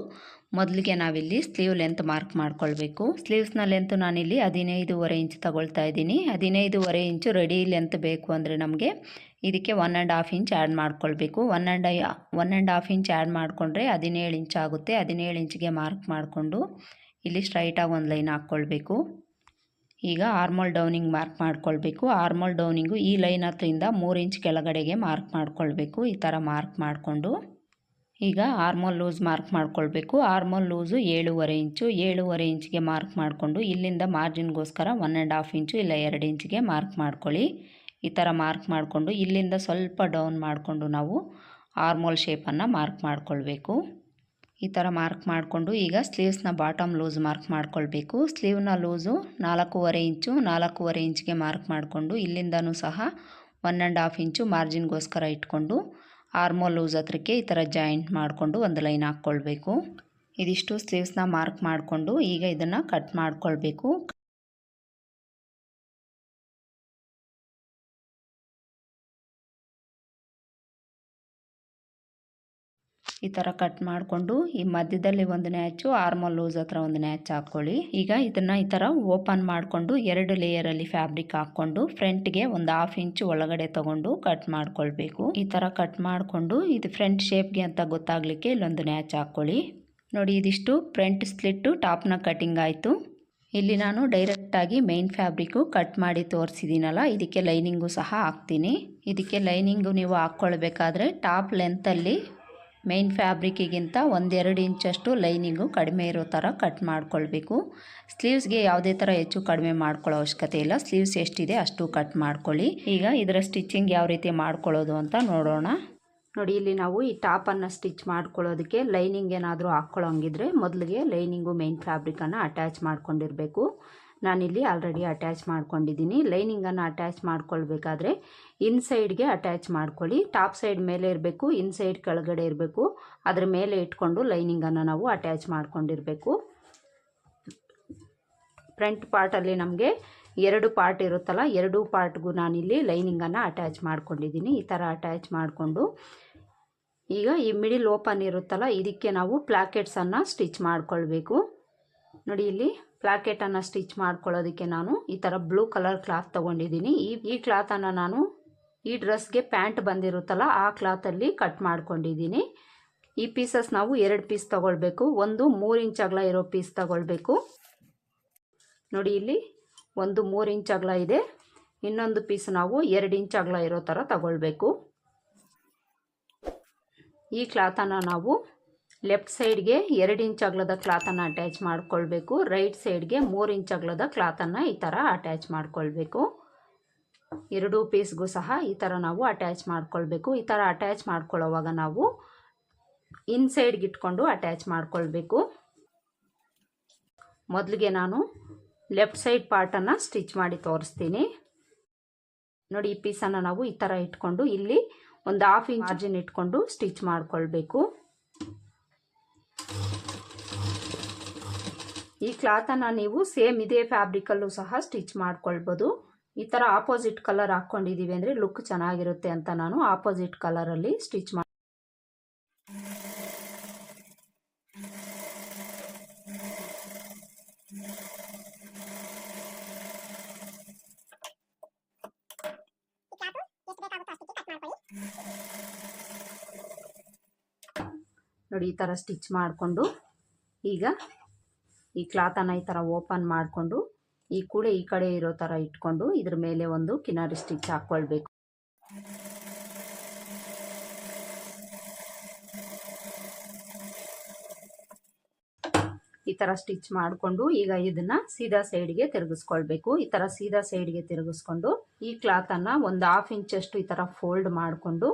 ಮೊದಲಿಗೆ ನಾವಿಲ್ಲಿ ಸ್ಲೀವ್ ಲೆಂತ್ ಮಾರ್ಕ್ ಮಾಡ್ಕೊಳ್ಬೇಕು. ಸ್ಲೀವ್ಸ್ನ ಲೆಂತ್ ನಾನಿಲ್ಲಿ ಹದಿನೈದುವರೆ ಇಂಚ್ ತಗೊಳ್ತಾ ಇದ್ದೀನಿ. ಹದಿನೈದುವರೆ ಇಂಚು ರೆಡಿ ಲೆಂತ್ ಬೇಕು ಅಂದರೆ ನಮಗೆ ಇದಕ್ಕೆ one and half inch add ಮಾಡ್ಕೊಳ್ಬೇಕು. One and one and half inch add ಮಾಡಿಕೊಂಡ್ರೆ ಹದಿನೇಳು ಇಂಚ್ ಆಗುತ್ತೆ. ಹದಿನೇಳು ಇಂಚಿಗೆ ಮಾರ್ಕ್ ಮಾಡಿಕೊಂಡು ಇಲ್ಲಿ ಸ್ಟ್ರೈಟಾಗಿ ಒಂದು ಲೈನ್ ಹಾಕ್ಕೊಳ್ಬೇಕು. ಈಗ ಆರ್ಮೋಲ್ ಡೌನಿಂಗ್ ಮಾರ್ಕ್ ಮಾಡ್ಕೊಳ್ಬೇಕು. ಆರ್ಮೋಲ್ ಡೌನಿಂಗು ಈ ಲೈನ್ ಹತ್ರದಿಂದ ಮೂರು ಇಂಚ್ ಕೆಳಗಡೆಗೆ ಮಾರ್ಕ್ ಮಾಡ್ಕೊಳ್ಬೇಕು. ಈ ಥರ ಮಾರ್ಕ್ ಮಾಡಿಕೊಂಡು ಈಗ ಆರ್ಮೋಲ್ ಲೂಸ್ ಮಾರ್ಕ್ ಮಾಡ್ಕೊಳ್ಬೇಕು. ಆರ್ಮೋಲ್ ಲೂಸು ಏಳುವರೆ ಇಂಚು ಏಳುವರೆ ಇಂಚಿಗೆ ಮಾರ್ಕ್ ಮಾಡಿಕೊಂಡು ಇಲ್ಲಿಂದ ಮಾರ್ಜಿನ್ಗೋಸ್ಕರ ಒನ್ ಆ್ಯಂಡ್ ಹಾಫ್ ಇಂಚು ಇಲ್ಲ ಎರಡು ಇಂಚಿಗೆ ಮಾರ್ಕ್ ಮಾಡ್ಕೊಳ್ಳಿ. ಈ ಥರ ಮಾರ್ಕ್ ಮಾಡಿಕೊಂಡು ಇಲ್ಲಿಂದ ಸ್ವಲ್ಪ ಡೌನ್ ಮಾಡಿಕೊಂಡು ನಾವು ಆರ್ಮೋಲ್ ಶೇಪನ್ನು ಮಾರ್ಕ್ ಮಾಡಿಕೊಳ್ಬೇಕು. ಈ ಥರ ಮಾರ್ಕ್ ಮಾಡಿಕೊಂಡು ಈಗ ಸ್ಲೀವ್ಸ್ನ ಬಾಟಮ್ ಲೂಸ್ ಮಾರ್ಕ್ ಮಾಡ್ಕೊಳ್ಬೇಕು. ಸ್ಲೀವ್ನ ಲೂಸು ನಾಲ್ಕೂವರೆ ಇಂಚು, ನಾಲ್ಕೂವರೆ ಇಂಚಿಗೆ ಮಾರ್ಕ್ ಮಾಡಿಕೊಂಡು ಇಲ್ಲಿಂದನೂ ಸಹ ಒನ್ ಆ್ಯಂಡ್ ಹಾಫ್ ಇಂಚು ಮಾರ್ಜಿನ್ಗೋಸ್ಕರ ಇಟ್ಕೊಂಡು ಆರ್ಮೋಲ್ ಲೂಸ್ ಹತ್ರಕ್ಕೆ ಈ ಥರ ಜಾಯಿಂಟ್ ಮಾಡಿಕೊಂಡು ಒಂದು ಲೈನ್ ಹಾಕ್ಕೊಳ್ಬೇಕು. ಇದಿಷ್ಟು ಸ್ಲೀವ್ಸ್ನ ಮಾರ್ಕ್ ಮಾಡಿಕೊಂಡು ಈಗ ಇದನ್ನು ಕಟ್ ಮಾಡ್ಕೊಳ್ಬೇಕು. ಈ ಥರ ಕಟ್ ಮಾಡಿಕೊಂಡು ಈ ಮಧ್ಯದಲ್ಲಿ ಒಂದು ನ್ಯಾಚು, ಆರ್ಮಲ್ ಲೂಸ್ ಹತ್ರ ಒಂದು ನ್ಯಾಚ್ ಹಾಕ್ಕೊಳ್ಳಿ. ಈಗ ಇದನ್ನು ಈ ಥರ ಓಪನ್ ಮಾಡಿಕೊಂಡು ಎರಡು ಲೇಯರಲ್ಲಿ ಫ್ಯಾಬ್ರಿಕ್ ಹಾಕ್ಕೊಂಡು ಫ್ರಂಟ್ಗೆ ಒಂದು ಹಾಫ್ ಇಂಚು ಒಳಗಡೆ ತಗೊಂಡು ಕಟ್ ಮಾಡ್ಕೊಳ್ಬೇಕು. ಈ ಥರ ಕಟ್ ಮಾಡಿಕೊಂಡು ಇದು ಫ್ರಂಟ್ ಶೇಪ್ಗೆ ಅಂತ ಗೊತ್ತಾಗಲಿಕ್ಕೆ ಇಲ್ಲೊಂದು ನ್ಯಾಚ್ ಹಾಕ್ಕೊಳ್ಳಿ. ನೋಡಿ, ಇದಿಷ್ಟು ಫ್ರಂಟ್ ಸ್ಲಿಟ್ಟು, ಟಾಪ್ನ ಕಟಿಂಗ್ ಆಯಿತು. ಇಲ್ಲಿ ನಾನು ಡೈರೆಕ್ಟಾಗಿ ಮೇನ್ ಫ್ಯಾಬ್ರಿಕ್ಕು ಕಟ್ ಮಾಡಿ ತೋರಿಸಿದ್ದೀನಲ್ಲ ಇದಕ್ಕೆ ಲೈನಿಂಗು ಸಹ ಹಾಕ್ತೀನಿ. ಇದಕ್ಕೆ ಲೈನಿಂಗು ನೀವು ಹಾಕ್ಕೊಳ್ಬೇಕಾದ್ರೆ ಟಾಪ್ ಲೆಂತಲ್ಲಿ ಮೇನ್ ಫ್ಯಾಬ್ರಿಕ್ಕಿಗಿಂತ ಒಂದೆರಡು ಇಂಚಷ್ಟು ಲೈನಿಂಗು ಕಡಿಮೆ ಇರೋ ಥರ ಕಟ್ ಮಾಡ್ಕೊಳ್ಬೇಕು. ಸ್ಲೀವ್ಸ್ಗೆ ಯಾವುದೇ ಥರ ಹೆಚ್ಚು ಕಡಿಮೆ ಮಾಡ್ಕೊಳ್ಳೋ ಅವಶ್ಯಕತೆ ಇಲ್ಲ. ಸ್ಲೀವ್ಸ್ ಎಷ್ಟಿದೆ ಅಷ್ಟು ಕಟ್ ಮಾಡ್ಕೊಳ್ಳಿ. ಈಗ ಇದರ ಸ್ಟಿಚಿಂಗ್ ಯಾವ ರೀತಿ ಮಾಡ್ಕೊಳ್ಳೋದು ಅಂತ ನೋಡೋಣ. ನೋಡಿ, ಇಲ್ಲಿ ನಾವು ಈ ಟಾಪನ್ನು ಸ್ಟಿಚ್ ಮಾಡ್ಕೊಳ್ಳೋದಕ್ಕೆ ಲೈನಿಂಗ್ ಏನಾದರೂ ಹಾಕ್ಕೊಳ್ಳೋಂಗಿದ್ರೆ ಮೊದಲಿಗೆ ಲೈನಿಂಗು ಮೇನ್ ಫ್ಯಾಬ್ರಿಕನ್ನು ಅಟ್ಯಾಚ್ ಮಾಡ್ಕೊಂಡಿರಬೇಕು. ನಾನಿಲ್ಲಿ ಆಲ್ರೆಡಿ ಅಟ್ಯಾಚ್ ಮಾಡ್ಕೊಂಡಿದ್ದೀನಿ. ಲೈನಿಂಗನ್ನು ಅಟ್ಯಾಚ್ ಮಾಡ್ಕೊಳ್ಬೇಕಾದ್ರೆ ಇನ್ಸೈಡ್ಗೆ ಅಟ್ಯಾಚ್ ಮಾಡ್ಕೊಳ್ಳಿ. ಟಾಪ್ ಸೈಡ್ ಮೇಲೆ ಇರಬೇಕು ಇನ್ಸೈಡ್ ಕೆಳಗಡೆ ಇರಬೇಕು. ಅದ್ರ ಮೇಲೆ ಇಟ್ಕೊಂಡು ಲೈನಿಂಗನ್ನು ನಾವು ಅಟ್ಯಾಚ್ ಮಾಡ್ಕೊಂಡಿರಬೇಕು. ಫ್ರಂಟ್ ಪಾರ್ಟಲ್ಲಿ ನಮಗೆ ಎರಡು ಪಾರ್ಟ್ ಇರುತ್ತಲ್ಲ, ಎರಡೂ ಪಾರ್ಟ್ಗೂ ನಾನಿಲ್ಲಿ ಲೈನಿಂಗನ್ನು ಅಟ್ಯಾಚ್ ಮಾಡ್ಕೊಂಡಿದ್ದೀನಿ. ಈ ಥರ ಅಟ್ಯಾಚ್ ಮಾಡಿಕೊಂಡು ಈಗ ಈ ಮಿಡಿಲ್ ಓಪನ್ ಇರುತ್ತಲ್ಲ, ಇದಕ್ಕೆ ನಾವು ಪ್ಲಾಕೆಟ್ಸನ್ನು ಸ್ಟಿಚ್ ಮಾಡ್ಕೊಳ್ಬೇಕು. ನೋಡಿ ಇಲ್ಲಿ. ಪ್ಲಾಕೆಟನ್ನು ಸ್ಟಿಚ್ ಮಾಡ್ಕೊಳ್ಳೋದಕ್ಕೆ ನಾನು ಈ ಥರ ಬ್ಲೂ ಕಲರ್ ಕ್ಲಾತ್ ತೊಗೊಂಡಿದ್ದೀನಿ. ಈ ಈ ಕ್ಲಾತನ್ನು ನಾನು ಈ ಡ್ರೆಸ್ಗೆ ಪ್ಯಾಂಟ್ ಬಂದಿರುತ್ತಲ್ಲ, ಆ ಕ್ಲಾತಲ್ಲಿ ಕಟ್ ಮಾಡ್ಕೊಂಡಿದ್ದೀನಿ. ಈ ಪೀಸಸ್ ನಾವು ಎರಡು ಪೀಸ್ ತಗೊಳ್ಬೇಕು. ಒಂದು ಮೂರು ಇಂಚ್ ಅಗಲ ಇರೋ ಪೀಸ್ ತಗೊಳ್ಬೇಕು. ನೋಡಿ ಇಲ್ಲಿ ಒಂದು ಮೂರು ಇಂಚ್ ಅಗಲ ಇದೆ. ಇನ್ನೊಂದು ಪೀಸ್ ನಾವು ಎರಡು ಇಂಚ್ ಅಗಲ ಇರೋ ಥರ ತಗೊಳ್ಬೇಕು. ಈ ಕ್ಲಾತನ್ನು ನಾವು ಲೆಫ್ಟ್ ಸೈಡ್ಗೆ ಎರಡು ಇಂಚ್ ಅಗ್ಲದ ಕ್ಲಾತನ್ನು ಅಟ್ಯಾಚ್ ಮಾಡ್ಕೊಳ್ಬೇಕು. ರೈಟ್ ಸೈಡ್ಗೆ ಮೂರು ಇಂಚ್ ಅಗಲದ ಕ್ಲಾತನ್ನು ಈ ಥರ ಅಟ್ಯಾಚ್ ಮಾಡ್ಕೊಳ್ಬೇಕು. ಎರಡೂ ಪೀಸ್ಗೂ ಸಹ ಈ ಥರ ನಾವು ಅಟ್ಯಾಚ್ ಮಾಡ್ಕೊಳ್ಬೇಕು. ಈ ಥರ ಅಟ್ಯಾಚ್ ಮಾಡ್ಕೊಳ್ಳೋವಾಗ ನಾವು ಇನ್ಸೈಡ್ಗೆ ಇಟ್ಕೊಂಡು ಅಟ್ಯಾಚ್ ಮಾಡ್ಕೊಳ್ಬೇಕು. ಮೊದಲಿಗೆ ನಾನು ಲೆಫ್ಟ್ ಸೈಡ್ ಪಾರ್ಟನ್ನು ಸ್ಟಿಚ್ ಮಾಡಿ ತೋರಿಸ್ತೀನಿ. ನೋಡಿ, ಈ ಪೀಸನ್ನು ನಾವು ಈ ಥರ ಇಟ್ಕೊಂಡು ಇಲ್ಲಿ ಒಂದು ಹಾಫ್ ಇಂಚ್ ಮಾರ್ಜಿನ್ ಇಟ್ಕೊಂಡು ಸ್ಟಿಚ್ ಮಾಡ್ಕೊಳ್ಬೇಕು. ಈ ಕ್ಲಾತನ್ನು ನೀವು ಸೇಮ್ ಇದೇ ಫ್ಯಾಬ್ರಿಕಲ್ಲೂ ಸಹ ಸ್ಟಿಚ್ ಮಾಡ್ಕೊಳ್ಬೋದು. ಈ ಥರ ಆಪೋಸಿಟ್ ಕಲರ್ ಹಾಕ್ಕೊಂಡಿದ್ದೀವಿ ಅಂದರೆ ಲುಕ್ ಚೆನ್ನಾಗಿರುತ್ತೆ ಅಂತ ನಾನು ಆಪೋಸಿಟ್ ಕಲರಲ್ಲಿ ಸ್ಟಿಚ್ ಮಾಡಿ ನೋಡಿ ಈ ಥರ ಸ್ಟಿಚ್ ಮಾಡಿಕೊಂಡು ಈಗ ಈ ಕ್ಲಾತನ್ನು ಈ ಥರ ಓಪನ್ ಮಾಡಿಕೊಂಡು ಈ ಕೂಡೆ ಈ ಕಡೆ ಇರೋ ಥರ ಇಟ್ಕೊಂಡು ಇದ್ರ ಮೇಲೆ ಒಂದು ಕಿನಾರಿ ಸ್ಟಿಚ್ ಹಾಕ್ಕೊಳ್ಬೇಕು ಈ ಥರ ಸ್ಟಿಚ್ ಮಾಡಿಕೊಂಡು ಈಗ ಇದನ್ನ ಸೀದಾ ಸೈಡ್ಗೆ ತಿರುಗಿಸ್ಕೊಳ್ಬೇಕು. ಈ ಥರ ಸೀದಾ ಸೈಡ್ಗೆ ತಿರುಗಿಸ್ಕೊಂಡು ಈ ಕ್ಲಾತನ್ನು ಒಂದು ಹಾಫ್ ಇಂಚಷ್ಟು ಈ ಥರ ಫೋಲ್ಡ್ ಮಾಡಿಕೊಂಡು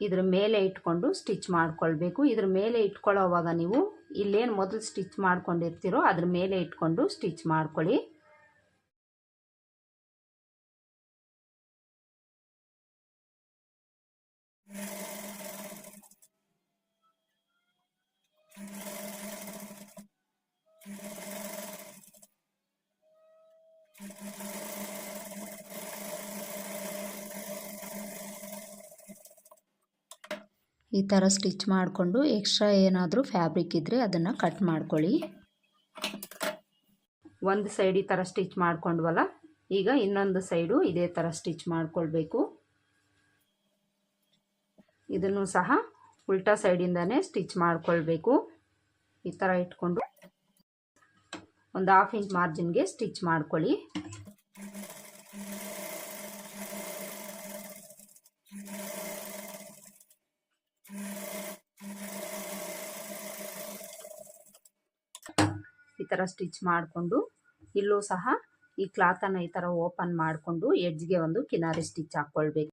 ಇದ್ರ ಮೇಲೆ ಇಟ್ಕೊಂಡು ಸ್ಟಿಚ್ ಮಾಡ್ಕೊಳ್ಬೇಕು. ಇದ್ರ ಮೇಲೆ ಇಟ್ಕೊಳ್ಳೋವಾಗ ನೀವು ಇಲ್ಲೇನು ಮೊದಲು ಸ್ಟಿಚ್ ಮಾಡ್ಕೊಂಡಿರ್ತೀರೋ ಅದ್ರ ಮೇಲೆ ಇಟ್ಕೊಂಡು ಸ್ಟಿಚ್ ಮಾಡ್ಕೊಳ್ಳಿ. ಥರ ಸ್ಟಿಚ್ ಮಾಡಿಕೊಂಡು ಎಕ್ಸ್ಟ್ರಾ ಏನಾದರೂ ಫ್ಯಾಬ್ರಿಕ್ ಇದ್ದರೆ ಅದನ್ನು ಕಟ್ ಮಾಡ್ಕೊಳ್ಳಿ. ಒಂದು ಸೈಡ್ ಈ ಥರ ಸ್ಟಿಚ್ ಮಾಡ್ಕೊಂಡ್ವಲ್ಲ, ಈಗ ಇನ್ನೊಂದು ಸೈಡು ಇದೇ ಥರ ಸ್ಟಿಚ್ ಮಾಡಿಕೊಳ್ಬೇಕು. ಇದನ್ನು ಸಹ ಉಲ್ಟಾ ಸೈಡಿಂದನೇ ಸ್ಟಿಚ್ ಮಾಡಿಕೊಳ್ಬೇಕು. ಈ ಥರ ಇಟ್ಕೊಂಡು ಒಂದು ಹಾಫ್ ಇಂಚ್ ಮಾರ್ಜಿನ್ಗೆ ಸ್ಟಿಚ್ ಮಾಡ್ಕೊಳ್ಳಿ. ಥರ ಸ್ಟಿಚ್ ಮಾಡಿಕೊಂಡು ಇಲ್ಲೂ ಸಹ ಈ ಕ್ಲಾತನ್ನು ಈ ಥರ ಓಪನ್ ಮಾಡಿಕೊಂಡು ಎಡ್ಜ್ಗೆ ಒಂದು ಕಿನಾರಿ ಸ್ಟಿಚ್ ಹಾಕ್ಕೊಳ್ಬೇಕು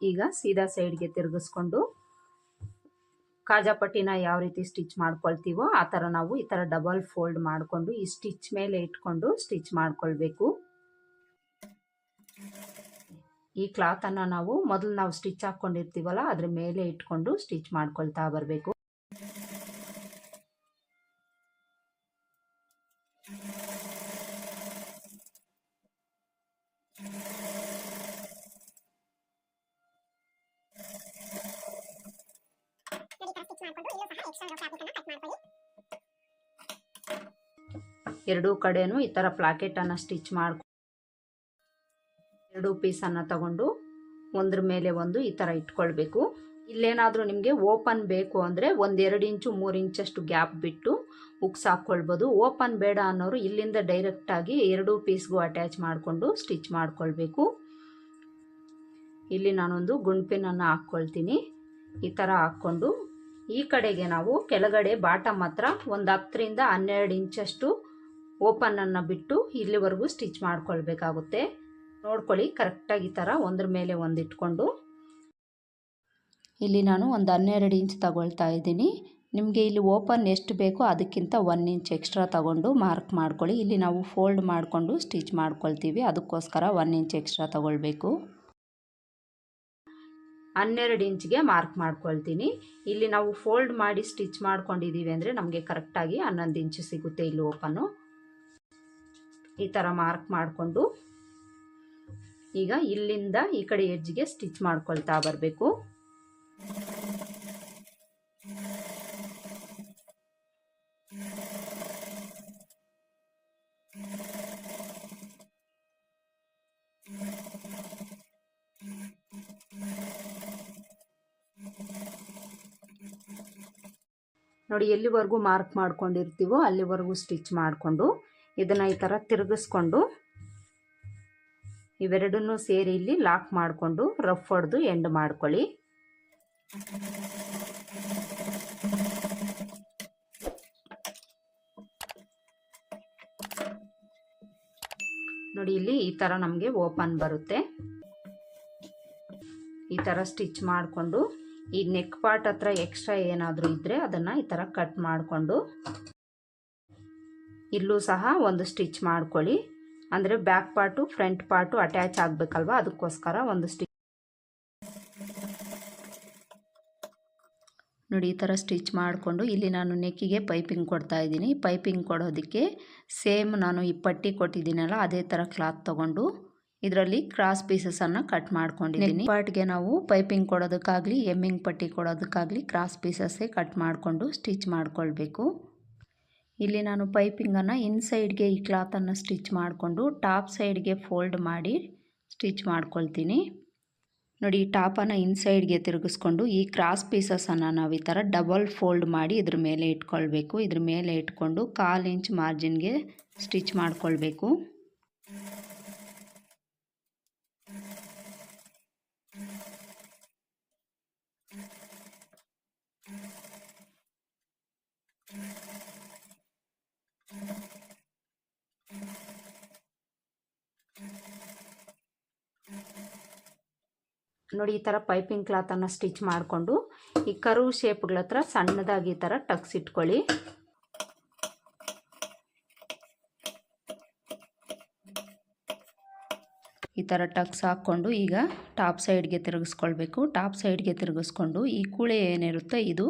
ಈಗ ಸೀದಾ ಸೈಡ್ಗೆ ತಿರುಗಿಸ್ಕೊಂಡು ಕಾಜಾಪಟ್ಟಿನ ಯಾವ ರೀತಿ ಸ್ಟಿಚ್ ಮಾಡ್ಕೊಳ್ತೀವೋ ಆ ಥರ ನಾವು ಈ ಥರ ಡಬಲ್ ಫೋಲ್ಡ್ ಮಾಡಿಕೊಂಡು ಈ ಸ್ಟಿಚ್ ಮೇಲೆ ಇಟ್ಕೊಂಡು ಸ್ಟಿಚ್ ಮಾಡ್ಕೊಳ್ಬೇಕು. ಈ ಕ್ಲಾತನ್ನು ನಾವು ಮೊದಲು ನಾವು ಸ್ಟಿಚ್ ಹಾಕ್ಕೊಂಡಿರ್ತೀವಲ್ಲ ಅದ್ರ ಮೇಲೆ ಇಟ್ಕೊಂಡು ಸ್ಟಿಚ್ ಮಾಡ್ಕೊಳ್ತಾ ಬರಬೇಕು. ಎರಡೂ ಕಡೆನೂ ಈ ಥರ ಪ್ಲಾಕೆಟನ್ನು ಸ್ಟಿಚ್ ಮಾಡ್ಕೊ ಎರಡು ಪೀಸನ್ನು ತಗೊಂಡು ಒಂದ್ರ ಮೇಲೆ ಒಂದು ಈ ಥರ ಇಟ್ಕೊಳ್ಬೇಕು. ಇಲ್ಲೇನಾದರೂ ನಿಮಗೆ ಓಪನ್ ಬೇಕು ಅಂದರೆ ಒಂದೆರಡು ಇಂಚು, ಮೂರು ಇಂಚಷ್ಟು ಗ್ಯಾಪ್ ಬಿಟ್ಟು ಉಕ್ಸ್ ಹಾಕ್ಕೊಳ್ಬೋದು ಓಪನ್ ಬೇಡ ಅನ್ನೋರು ಇಲ್ಲಿಂದ ಡೈರೆಕ್ಟಾಗಿ ಎರಡೂ ಪೀಸ್ಗೂ ಅಟ್ಯಾಚ್ ಮಾಡಿಕೊಂಡು ಸ್ಟಿಚ್ ಮಾಡಿಕೊಳ್ಬೇಕು. ಇಲ್ಲಿ ನಾನೊಂದು ಗುಂಡ್ಪಿನನ್ನು ಹಾಕ್ಕೊಳ್ತೀನಿ ಈ ಥರ ಹಾಕ್ಕೊಂಡು ಈ ಕಡೆಗೆ ನಾವು ಕೆಳಗಡೆ ಬಾಟಮ್ ಹತ್ರ ಒಂದು ಹತ್ತರಿಂದ ಹನ್ನೆರಡು ಇಂಚಷ್ಟು ಓಪನನ್ನು ಬಿಟ್ಟು ಇಲ್ಲಿವರೆಗೂ ಸ್ಟಿಚ್ ಮಾಡ್ಕೊಳ್ಬೇಕಾಗುತ್ತೆ. ನೋಡ್ಕೊಳ್ಳಿ. ಕರೆಕ್ಟಾಗಿ ಈ ಥರ ಒಂದ್ರ ಮೇಲೆ ಒಂದು ಇಟ್ಕೊಂಡು. ಇಲ್ಲಿ ನಾನು ಒಂದು ಹನ್ನೆರಡು ಇಂಚ್ ತಗೊಳ್ತಾ ಇದ್ದೀನಿ. ನಿಮಗೆ ಇಲ್ಲಿ ಓಪನ್ ಎಷ್ಟು ಬೇಕೋ ಅದಕ್ಕಿಂತ ಒನ್ ಇಂಚ್ ಎಕ್ಸ್ಟ್ರಾ ತಗೊಂಡು ಮಾರ್ಕ್ ಮಾಡ್ಕೊಳ್ಳಿ. ಇಲ್ಲಿ ನಾವು ಫೋಲ್ಡ್ ಮಾಡಿಕೊಂಡು ಸ್ಟಿಚ್ ಮಾಡ್ಕೊಳ್ತೀವಿ. ಅದಕ್ಕೋಸ್ಕರ ಒನ್ ಇಂಚ್ ಎಕ್ಸ್ಟ್ರಾ ತಗೊಳ್ಬೇಕು. ಹನ್ನೆರಡು ಇಂಚ್ಗೆ ಮಾರ್ಕ್ ಮಾಡ್ಕೊಳ್ತೀನಿ. ಇಲ್ಲಿ ನಾವು ಫೋಲ್ಡ್ ಮಾಡಿ ಸ್ಟಿಚ್ ಮಾಡ್ಕೊಂಡಿದ್ದೀವಿ ಅಂದರೆ ನಮಗೆ ಕರೆಕ್ಟಾಗಿ ಹನ್ನೊಂದು ಇಂಚು ಸಿಗುತ್ತೆ ಇಲ್ಲಿ ಓಪನ್ನು. ಈ ಥರ ಮಾರ್ಕ್ ಮಾಡಿಕೊಂಡು ಈಗ ಇಲ್ಲಿಂದ ಈ ಕಡೆ ಎಜ್ಜಿಗೆ ಸ್ಟಿಚ್ ಮಾಡ್ಕೊಳ್ತಾ ಬರಬೇಕು. ನೋಡಿ, ಎಲ್ಲಿವರೆಗೂ ಮಾರ್ಕ್ ಮಾಡ್ಕೊಂಡಿರ್ತೀವೋ ಅಲ್ಲಿವರೆಗೂ ಸ್ಟಿಚ್ ಮಾಡಿಕೊಂಡು ಇದನ್ನು ಈ ಥರ ತಿರುಗಿಸ್ಕೊಂಡು ಇವೆರಡನ್ನೂ ಸೇರಿ ಇಲ್ಲಿ ಲಾಕ್ ಮಾಡಿಕೊಂಡು ರಫ್ ಹೊಡೆದು ಎಂಡ್ ಮಾಡ್ಕೊಳ್ಳಿ. ನೋಡಿ ಇಲ್ಲಿ ಈ ಥರ ನಮಗೆ ಓಪನ್ ಬರುತ್ತೆ. ಈ ಥರ ಸ್ಟಿಚ್ ಮಾಡಿಕೊಂಡು ಈ ನೆಕ್ ಪಾರ್ಟ್ ಹತ್ರ ಎಕ್ಸ್ಟ್ರಾ ಏನಾದರೂ ಇದ್ದರೆ ಅದನ್ನು ಈ ಥರ ಕಟ್ ಮಾಡಿಕೊಂಡು ಇಲ್ಲೂ ಸಹ ಒಂದು ಸ್ಟಿಚ್ ಮಾಡ್ಕೊಳ್ಳಿ. ಅಂದರೆ back part front part attach ಆಗಬೇಕಲ್ವ? ಅದಕ್ಕೋಸ್ಕರ ಒಂದು ಸ್ಟಿಚ್ ನೋಡಿ, ಈ ಥರ ಸ್ಟಿಚ್ ಮಾಡಿಕೊಂಡು ಇಲ್ಲಿ ನಾನು ನೆಕ್ಕಿಗೆ ಪೈಪಿಂಗ್ ಕೊಡ್ತಾ ಇದ್ದೀನಿ. ಪೈಪಿಂಗ್ ಕೊಡೋದಕ್ಕೆ ಸೇಮ್ ನಾನು ಈ ಪಟ್ಟಿ ಕೊಟ್ಟಿದ್ದೀನಲ್ಲ, ಅದೇ ಥರ ಕ್ಲಾತ್ ತೊಗೊಂಡು ಇದರಲ್ಲಿ ಕ್ರಾಸ್ ಪೀಸಸನ್ನು ಕಟ್ ಮಾಡ್ಕೊಂಡಿದ್ದೀನಿ. ಪಾರ್ಟ್ಗೆ ನಾವು ಪೈಪಿಂಗ್ ಕೊಡೋದಕ್ಕಾಗಲಿ ಎಮ್ಮಿಂಗ್ ಪಟ್ಟಿ ಕೊಡೋದಕ್ಕಾಗಲಿ ಕ್ರಾಸ್ ಪೀಸಸ್ಸೇ ಕಟ್ ಮಾಡಿಕೊಂಡು ಸ್ಟಿಚ್ ಮಾಡ್ಕೊಳ್ಬೇಕು. ಇಲ್ಲಿ ನಾನು ಪೈಪಿಂಗನ್ನು ಇನ್ಸೈಡ್ಗೆ ಈ ಕ್ಲಾತನ್ನು ಸ್ಟಿಚ್ ಮಾಡಿಕೊಂಡು ಟಾಪ್ ಸೈಡ್ಗೆ ಫೋಲ್ಡ್ ಮಾಡಿ ಸ್ಟಿಚ್ ಮಾಡ್ಕೊಳ್ತೀನಿ. ನೋಡಿ, ಈ ಟಾಪನ್ನು ಇನ್ಸೈಡ್ಗೆ ತಿರುಗಿಸ್ಕೊಂಡು ಈ ಕ್ರಾಸ್ ಪೀಸಸನ್ನು ನಾವು ಈ ಥರ ಡಬಲ್ ಫೋಲ್ಡ್ ಮಾಡಿ ಇದ್ರ ಮೇಲೆ ಇಟ್ಕೊಳ್ಬೇಕು. ಇದ್ರ ಮೇಲೆ ಇಟ್ಕೊಂಡು ಕಾಲು ಇಂಚ್ ಮಾರ್ಜಿನ್ಗೆ ಸ್ಟಿಚ್ ಮಾಡ್ಕೊಳ್ಬೇಕು. ನೋಡಿ, ಈ ಥರ ಪೈಪಿಂಗ್ ಕ್ಲಾತನ್ನು ಸ್ಟಿಚ್ ಮಾಡಿಕೊಂಡು, ಈ ಕರು ಶೇಪ್ಗಳ ಹತ್ರ ಸಣ್ಣದಾಗಿ ಈ ಥರ ಟಕ್ಸ್ ಇಟ್ಕೊಳ್ಳಿ. ಈ ಥರ ಟಕ್ಸ್ ಹಾಕ್ಕೊಂಡು ಈಗ ಟಾಪ್ ಸೈಡ್ಗೆ ತಿರುಗಿಸ್ಕೊಳ್ಬೇಕು. ಟಾಪ್ ಸೈಡ್ಗೆ ತಿರುಗಿಸ್ಕೊಂಡು ಈ ಕೂಳೆ ಏನಿರುತ್ತೋ, ಇದು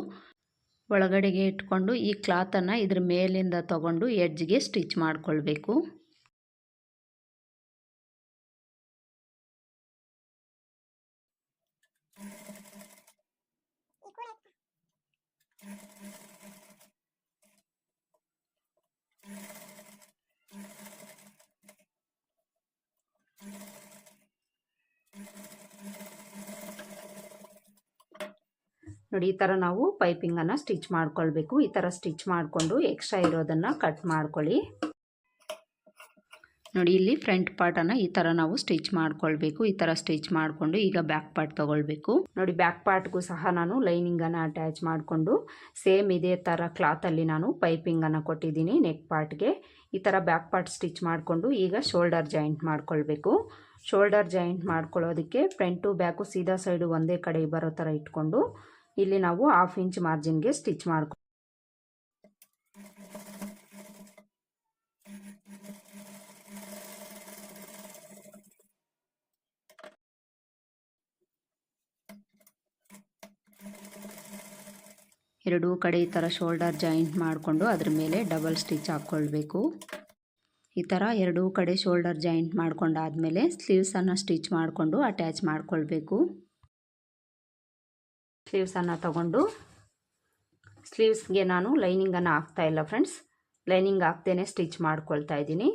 ಒಳಗಡೆಗೆ ಇಟ್ಕೊಂಡು ಈ ಕ್ಲಾತನ್ನು ಇದ್ರ ಮೇಲಿಂದ ತಗೊಂಡು ಎಡ್ಜ್ಗೆ ಸ್ಟಿಚ್ ಮಾಡಿಕೊಳ್ಬೇಕು. ನೋಡಿ, ಈ ಥರ ನಾವು ಪೈಪಿಂಗನ್ನು ಸ್ಟಿಚ್ ಮಾಡ್ಕೊಳ್ಬೇಕು. ಈ ಥರ ಸ್ಟಿಚ್ ಮಾಡಿಕೊಂಡು ಎಕ್ಸ್ಟ್ರಾ ಇರೋದನ್ನು ಕಟ್ ಮಾಡ್ಕೊಳ್ಳಿ. ನೋಡಿ, ಇಲ್ಲಿ ಫ್ರಂಟ್ ಪಾರ್ಟನ್ನು ಈ ಥರ ನಾವು ಸ್ಟಿಚ್ ಮಾಡ್ಕೊಳ್ಬೇಕು. ಈ ಥರ ಸ್ಟಿಚ್ ಮಾಡಿಕೊಂಡು ಈಗ ಬ್ಯಾಕ್ ಪಾರ್ಟ್ ತೊಗೊಳ್ಬೇಕು. ನೋಡಿ ಬ್ಯಾಕ್ ಪಾರ್ಟ್ಗೂ ಸಹ ನಾನು ಲೈನಿಂಗನ್ನು ಅಟ್ಯಾಚ್ ಮಾಡಿಕೊಂಡು ಸೇಮ್ ಇದೇ ಥರ ಕ್ಲಾತಲ್ಲಿ ನಾನು ಪೈಪಿಂಗನ್ನು ಕೊಟ್ಟಿದ್ದೀನಿ ನೆಕ್ ಪಾರ್ಟ್ಗೆ ಈ ಥರ ಬ್ಯಾಕ್ ಪಾರ್ಟ್ ಸ್ಟಿಚ್ ಮಾಡಿಕೊಂಡು ಈಗ ಶೋಲ್ಡರ್ ಜಾಯಿಂಟ್ ಮಾಡ್ಕೊಳ್ಬೇಕು. ಶೋಲ್ಡರ್ ಜಾಯಿಂಟ್ ಮಾಡ್ಕೊಳ್ಳೋದಕ್ಕೆ ಫ್ರಂಟು ಬ್ಯಾಕು ಸೀದಾ ಸೈಡು ಒಂದೇ ಕಡೆ ಬರೋ ಥರ ಇಟ್ಕೊಂಡು ಇಲ್ಲಿ ನಾವು ಹಾಫ್ ಇಂಚ್ ಮಾರ್ಜಿನ್ಗೆ ಸ್ಟಿಚ್ ಮಾಡ್ಕೊ ಎರಡೂ ಕಡೆ ಈ ಥರ ಶೋಲ್ಡರ್ ಜಾಯಿಂಟ್ ಮಾಡಿಕೊಂಡು ಅದ್ರ ಮೇಲೆ ಡಬಲ್ ಸ್ಟಿಚ್ ಹಾಕ್ಕೊಳ್ಬೇಕು. ಈ ಥರ ಎರಡೂ ಕಡೆ ಶೋಲ್ಡರ್ ಜಾಯಿಂಟ್ ಮಾಡ್ಕೊಂಡಾದಮೇಲೆ ಸ್ಲೀವ್ಸನ್ನು ಸ್ಟಿಚ್ ಮಾಡಿಕೊಂಡು ಅಟ್ಯಾಚ್ ಮಾಡ್ಕೊಳ್ಬೇಕು. ಸ್ಲೀವ್ಸನ್ನು ತಗೊಂಡು ಸ್ಲೀವ್ಸ್ಗೆ ನಾನು ಲೈನಿಂಗನ್ನು ಹಾಕ್ತಾ ಇಲ್ಲ ಫ್ರೆಂಡ್ಸ್ ಲೈನಿಂಗ್ ಹಾಕ್ತೇನೆ ಸ್ಟಿಚ್ ಮಾಡ್ಕೊಳ್ತಾ ಇದ್ದೀನಿ.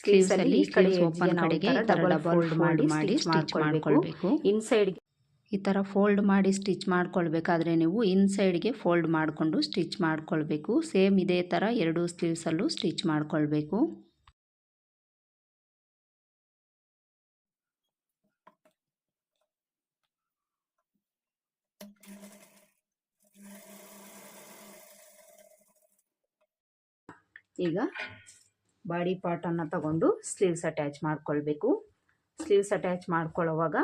ಸ್ಲೀವ್ಸಲ್ಲಿ ಈ ಕಡೆ ಓಪನ್ ಕಡೆಗೆ ಡಬಲ್ ಫೋಲ್ಡ್ ಮಾಡಿ ಮಾಡಿ ಸ್ಟಿಚ್ ಮಾಡ್ಕೊಳ್ಬೇಕು. ಇನ್ಸೈಡ್ಗೆ ಈ ಥರ ಫೋಲ್ಡ್ ಮಾಡಿ ಸ್ಟಿಚ್ ಮಾಡ್ಕೊಳ್ಬೇಕಾದ್ರೆ ನೀವು ಇನ್ಸೈಡ್ಗೆ ಫೋಲ್ಡ್ ಮಾಡಿಕೊಂಡು ಸ್ಟಿಚ್ ಮಾಡ್ಕೊಳ್ಬೇಕು. ಸೇಮ್ ಇದೇ ಥರ ಎರಡು ಸ್ಲೀವ್ಸಲ್ಲೂ ಸ್ಟಿಚ್ ಮಾಡ್ಕೊಳ್ಬೇಕು. ಈಗ ಬಾಡಿ ಪಾರ್ಟನ್ನು ತಗೊಂಡು ಸ್ಲೀವ್ಸ್ ಅಟ್ಯಾಚ್ ಮಾಡ್ಕೊಳ್ಬೇಕು. ಸ್ಲೀವ್ಸ್ ಅಟ್ಯಾಚ್ ಮಾಡ್ಕೊಳ್ಳೋವಾಗ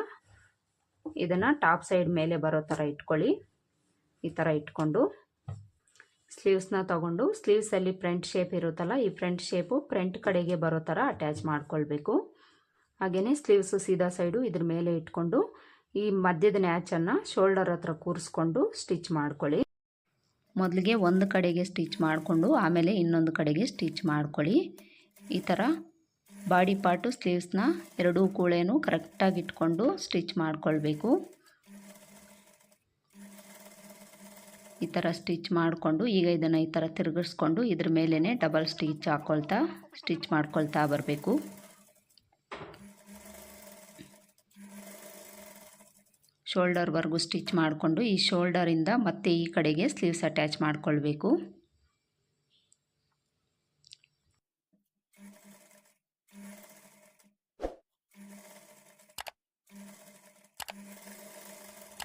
ಇದನ್ನು ಟಾಪ್ ಸೈಡ್ ಮೇಲೆ ಬರೋ ಥರ ಇಟ್ಕೊಳ್ಳಿ. ಈ ಥರ ಇಟ್ಕೊಂಡು ಸ್ಲೀವ್ಸ್ನ ತಗೊಂಡು ಸ್ಲೀವ್ಸಲ್ಲಿ ಫ್ರಂಟ್ ಶೇಪ್ ಇರುತ್ತಲ್ಲ, ಈ ಫ್ರಂಟ್ ಶೇಪು ಫ್ರಂಟ್ ಕಡೆಗೆ ಬರೋ ಥರ ಅಟ್ಯಾಚ್ ಮಾಡ್ಕೊಳ್ಬೇಕು. ಹಾಗೆಯೇ ಸ್ಲೀವ್ಸು ಸೀದಾ ಸೈಡು ಇದ್ರ ಮೇಲೆ ಇಟ್ಕೊಂಡು ಈ ಮಧ್ಯದ ನ್ಯಾಚನ್ನು ಶೋಲ್ಡರ್ ಹತ್ರ ಕೂರಿಸ್ಕೊಂಡು ಸ್ಟಿಚ್ ಮಾಡ್ಕೊಳ್ಳಿ. ಮೊದಲಿಗೆ ಒಂದು ಕಡೆಗೆ ಸ್ಟಿಚ್ ಮಾಡಿಕೊಂಡು, ಆಮೇಲೆ ಇನ್ನೊಂದು ಕಡೆಗೆ ಸ್ಟಿಚ್ ಮಾಡ್ಕೊಳ್ಳಿ. ಈ ಥರ ಬಾಡಿ ಪಾರ್ಟು ಸ್ಲೀವ್ಸ್ನ ಎರಡೂ ಕೂಳೆನೂ ಕರೆಕ್ಟಾಗಿ ಇಟ್ಕೊಂಡು ಸ್ಟಿಚ್ ಮಾಡಿಕೊಳ್ಬೇಕು. ಈ ಥರ ಸ್ಟಿಚ್ ಮಾಡಿಕೊಂಡು, ಈಗ ಇದನ್ನು ಈ ಥರ ತಿರುಗಿಸ್ಕೊಂಡು ಇದ್ರ ಮೇಲೇ ಡಬಲ್ ಸ್ಟಿಚ್ ಹಾಕ್ಕೊಳ್ತಾ ಸ್ಟಿಚ್ ಮಾಡ್ಕೊಳ್ತಾ ಬರಬೇಕು. ಶೋಲ್ಡರ್ವರೆಗೂ ಸ್ಟಿಚ್ ಮಾಡಿಕೊಂಡು ಈ ಶೋಲ್ಡರಿಂದ ಮತ್ತೆ ಈ ಕಡೆಗೆ ಸ್ಲೀವ್ಸ್ ಅಟ್ಯಾಚ್ ಮಾಡಿಕೊಳ್ಬೇಕು.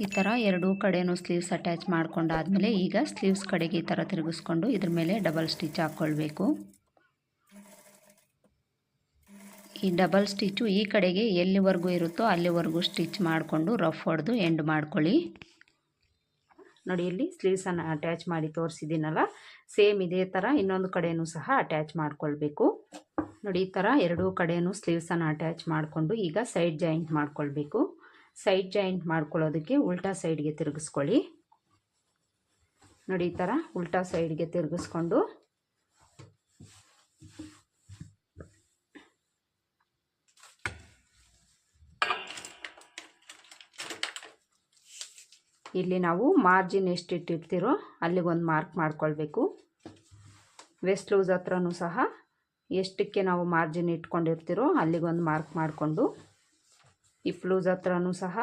ಈ ಥರ ಎರಡೂ ಕಡೆಯೂ ಸ್ಲೀವ್ಸ್ ಅಟ್ಯಾಚ್ ಮಾಡ್ಕೊಂಡಾದಮೇಲೆ ಈಗ ಸ್ಲೀವ್ಸ್ ಕಡೆಗೆ ಈ ಥರ ತಿರುಗಿಸ್ಕೊಂಡು ಇದ್ರ ಮೇಲೆ ಡಬಲ್ ಸ್ಟಿಚ್ ಹಾಕ್ಕೊಳ್ಬೇಕು. ಈ ಡಬಲ್ ಸ್ಟಿಚ್ಚು ಈ ಕಡೆಗೆ ಎಲ್ಲಿವರೆಗೂ ಇರುತ್ತೋ ಅಲ್ಲಿವರೆಗೂ ಸ್ಟಿಚ್ ಮಾಡಿಕೊಂಡು ರಫ್ ಹೊಡೆದು ಎಂಡ್ ಮಾಡ್ಕೊಳ್ಳಿ. ನೋಡಿ, ಇಲ್ಲಿ ಸ್ಲೀವ್ಸನ್ನು ಅಟ್ಯಾಚ್ ಮಾಡಿ ತೋರಿಸಿದ್ದೀನಲ್ಲ? ಸೇಮ್ ಇದೇ ಥರ ಇನ್ನೊಂದು ಕಡೆಯೂ ಸಹ ಅಟ್ಯಾಚ್ ಮಾಡ್ಕೊಳ್ಬೇಕು. ನೋಡಿ, ಈ ಥರ ಎರಡೂ ಕಡೆಯೂ ಸ್ಲೀವ್ಸನ್ನು ಅಟ್ಯಾಚ್ ಮಾಡಿಕೊಂಡು ಈಗ ಸೈಡ್ ಜಾಯಿಂಟ್ ಮಾಡ್ಕೊಳ್ಬೇಕು. ಸೈಡ್ ಜಾಯಿಂಟ್ ಮಾಡ್ಕೊಳ್ಳೋದಕ್ಕೆ ಉಲ್ಟಾ ಸೈಡ್ಗೆ ತಿರುಗಿಸ್ಕೊಳ್ಳಿ. ನೋಡಿ, ಈ ಥರ ಉಲ್ಟಾ ಸೈಡ್ಗೆ ತಿರುಗಿಸ್ಕೊಂಡು ಇಲ್ಲಿ ನಾವು ಮಾರ್ಜಿನ್ ಎಷ್ಟು ಇಟ್ಟಿರ್ತೀರೋ ಅಲ್ಲಿಗೆ ಒಂದು ಮಾರ್ಕ್ ಮಾಡ್ಕೊಳ್ಬೇಕು. ವೆಸ್ಟ್ ಲೂಸ್ ಹತ್ರನೂ ಸಹ ಎಷ್ಟಕ್ಕೆ ನಾವು ಮಾರ್ಜಿನ್ ಇಟ್ಕೊಂಡಿರ್ತೀರೋ ಅಲ್ಲಿಗೊಂದು ಮಾರ್ಕ್ ಮಾಡಿಕೊಂಡು ಈ ಫ್ಲೂಸ್ ಹತ್ರನೂ ಸಹ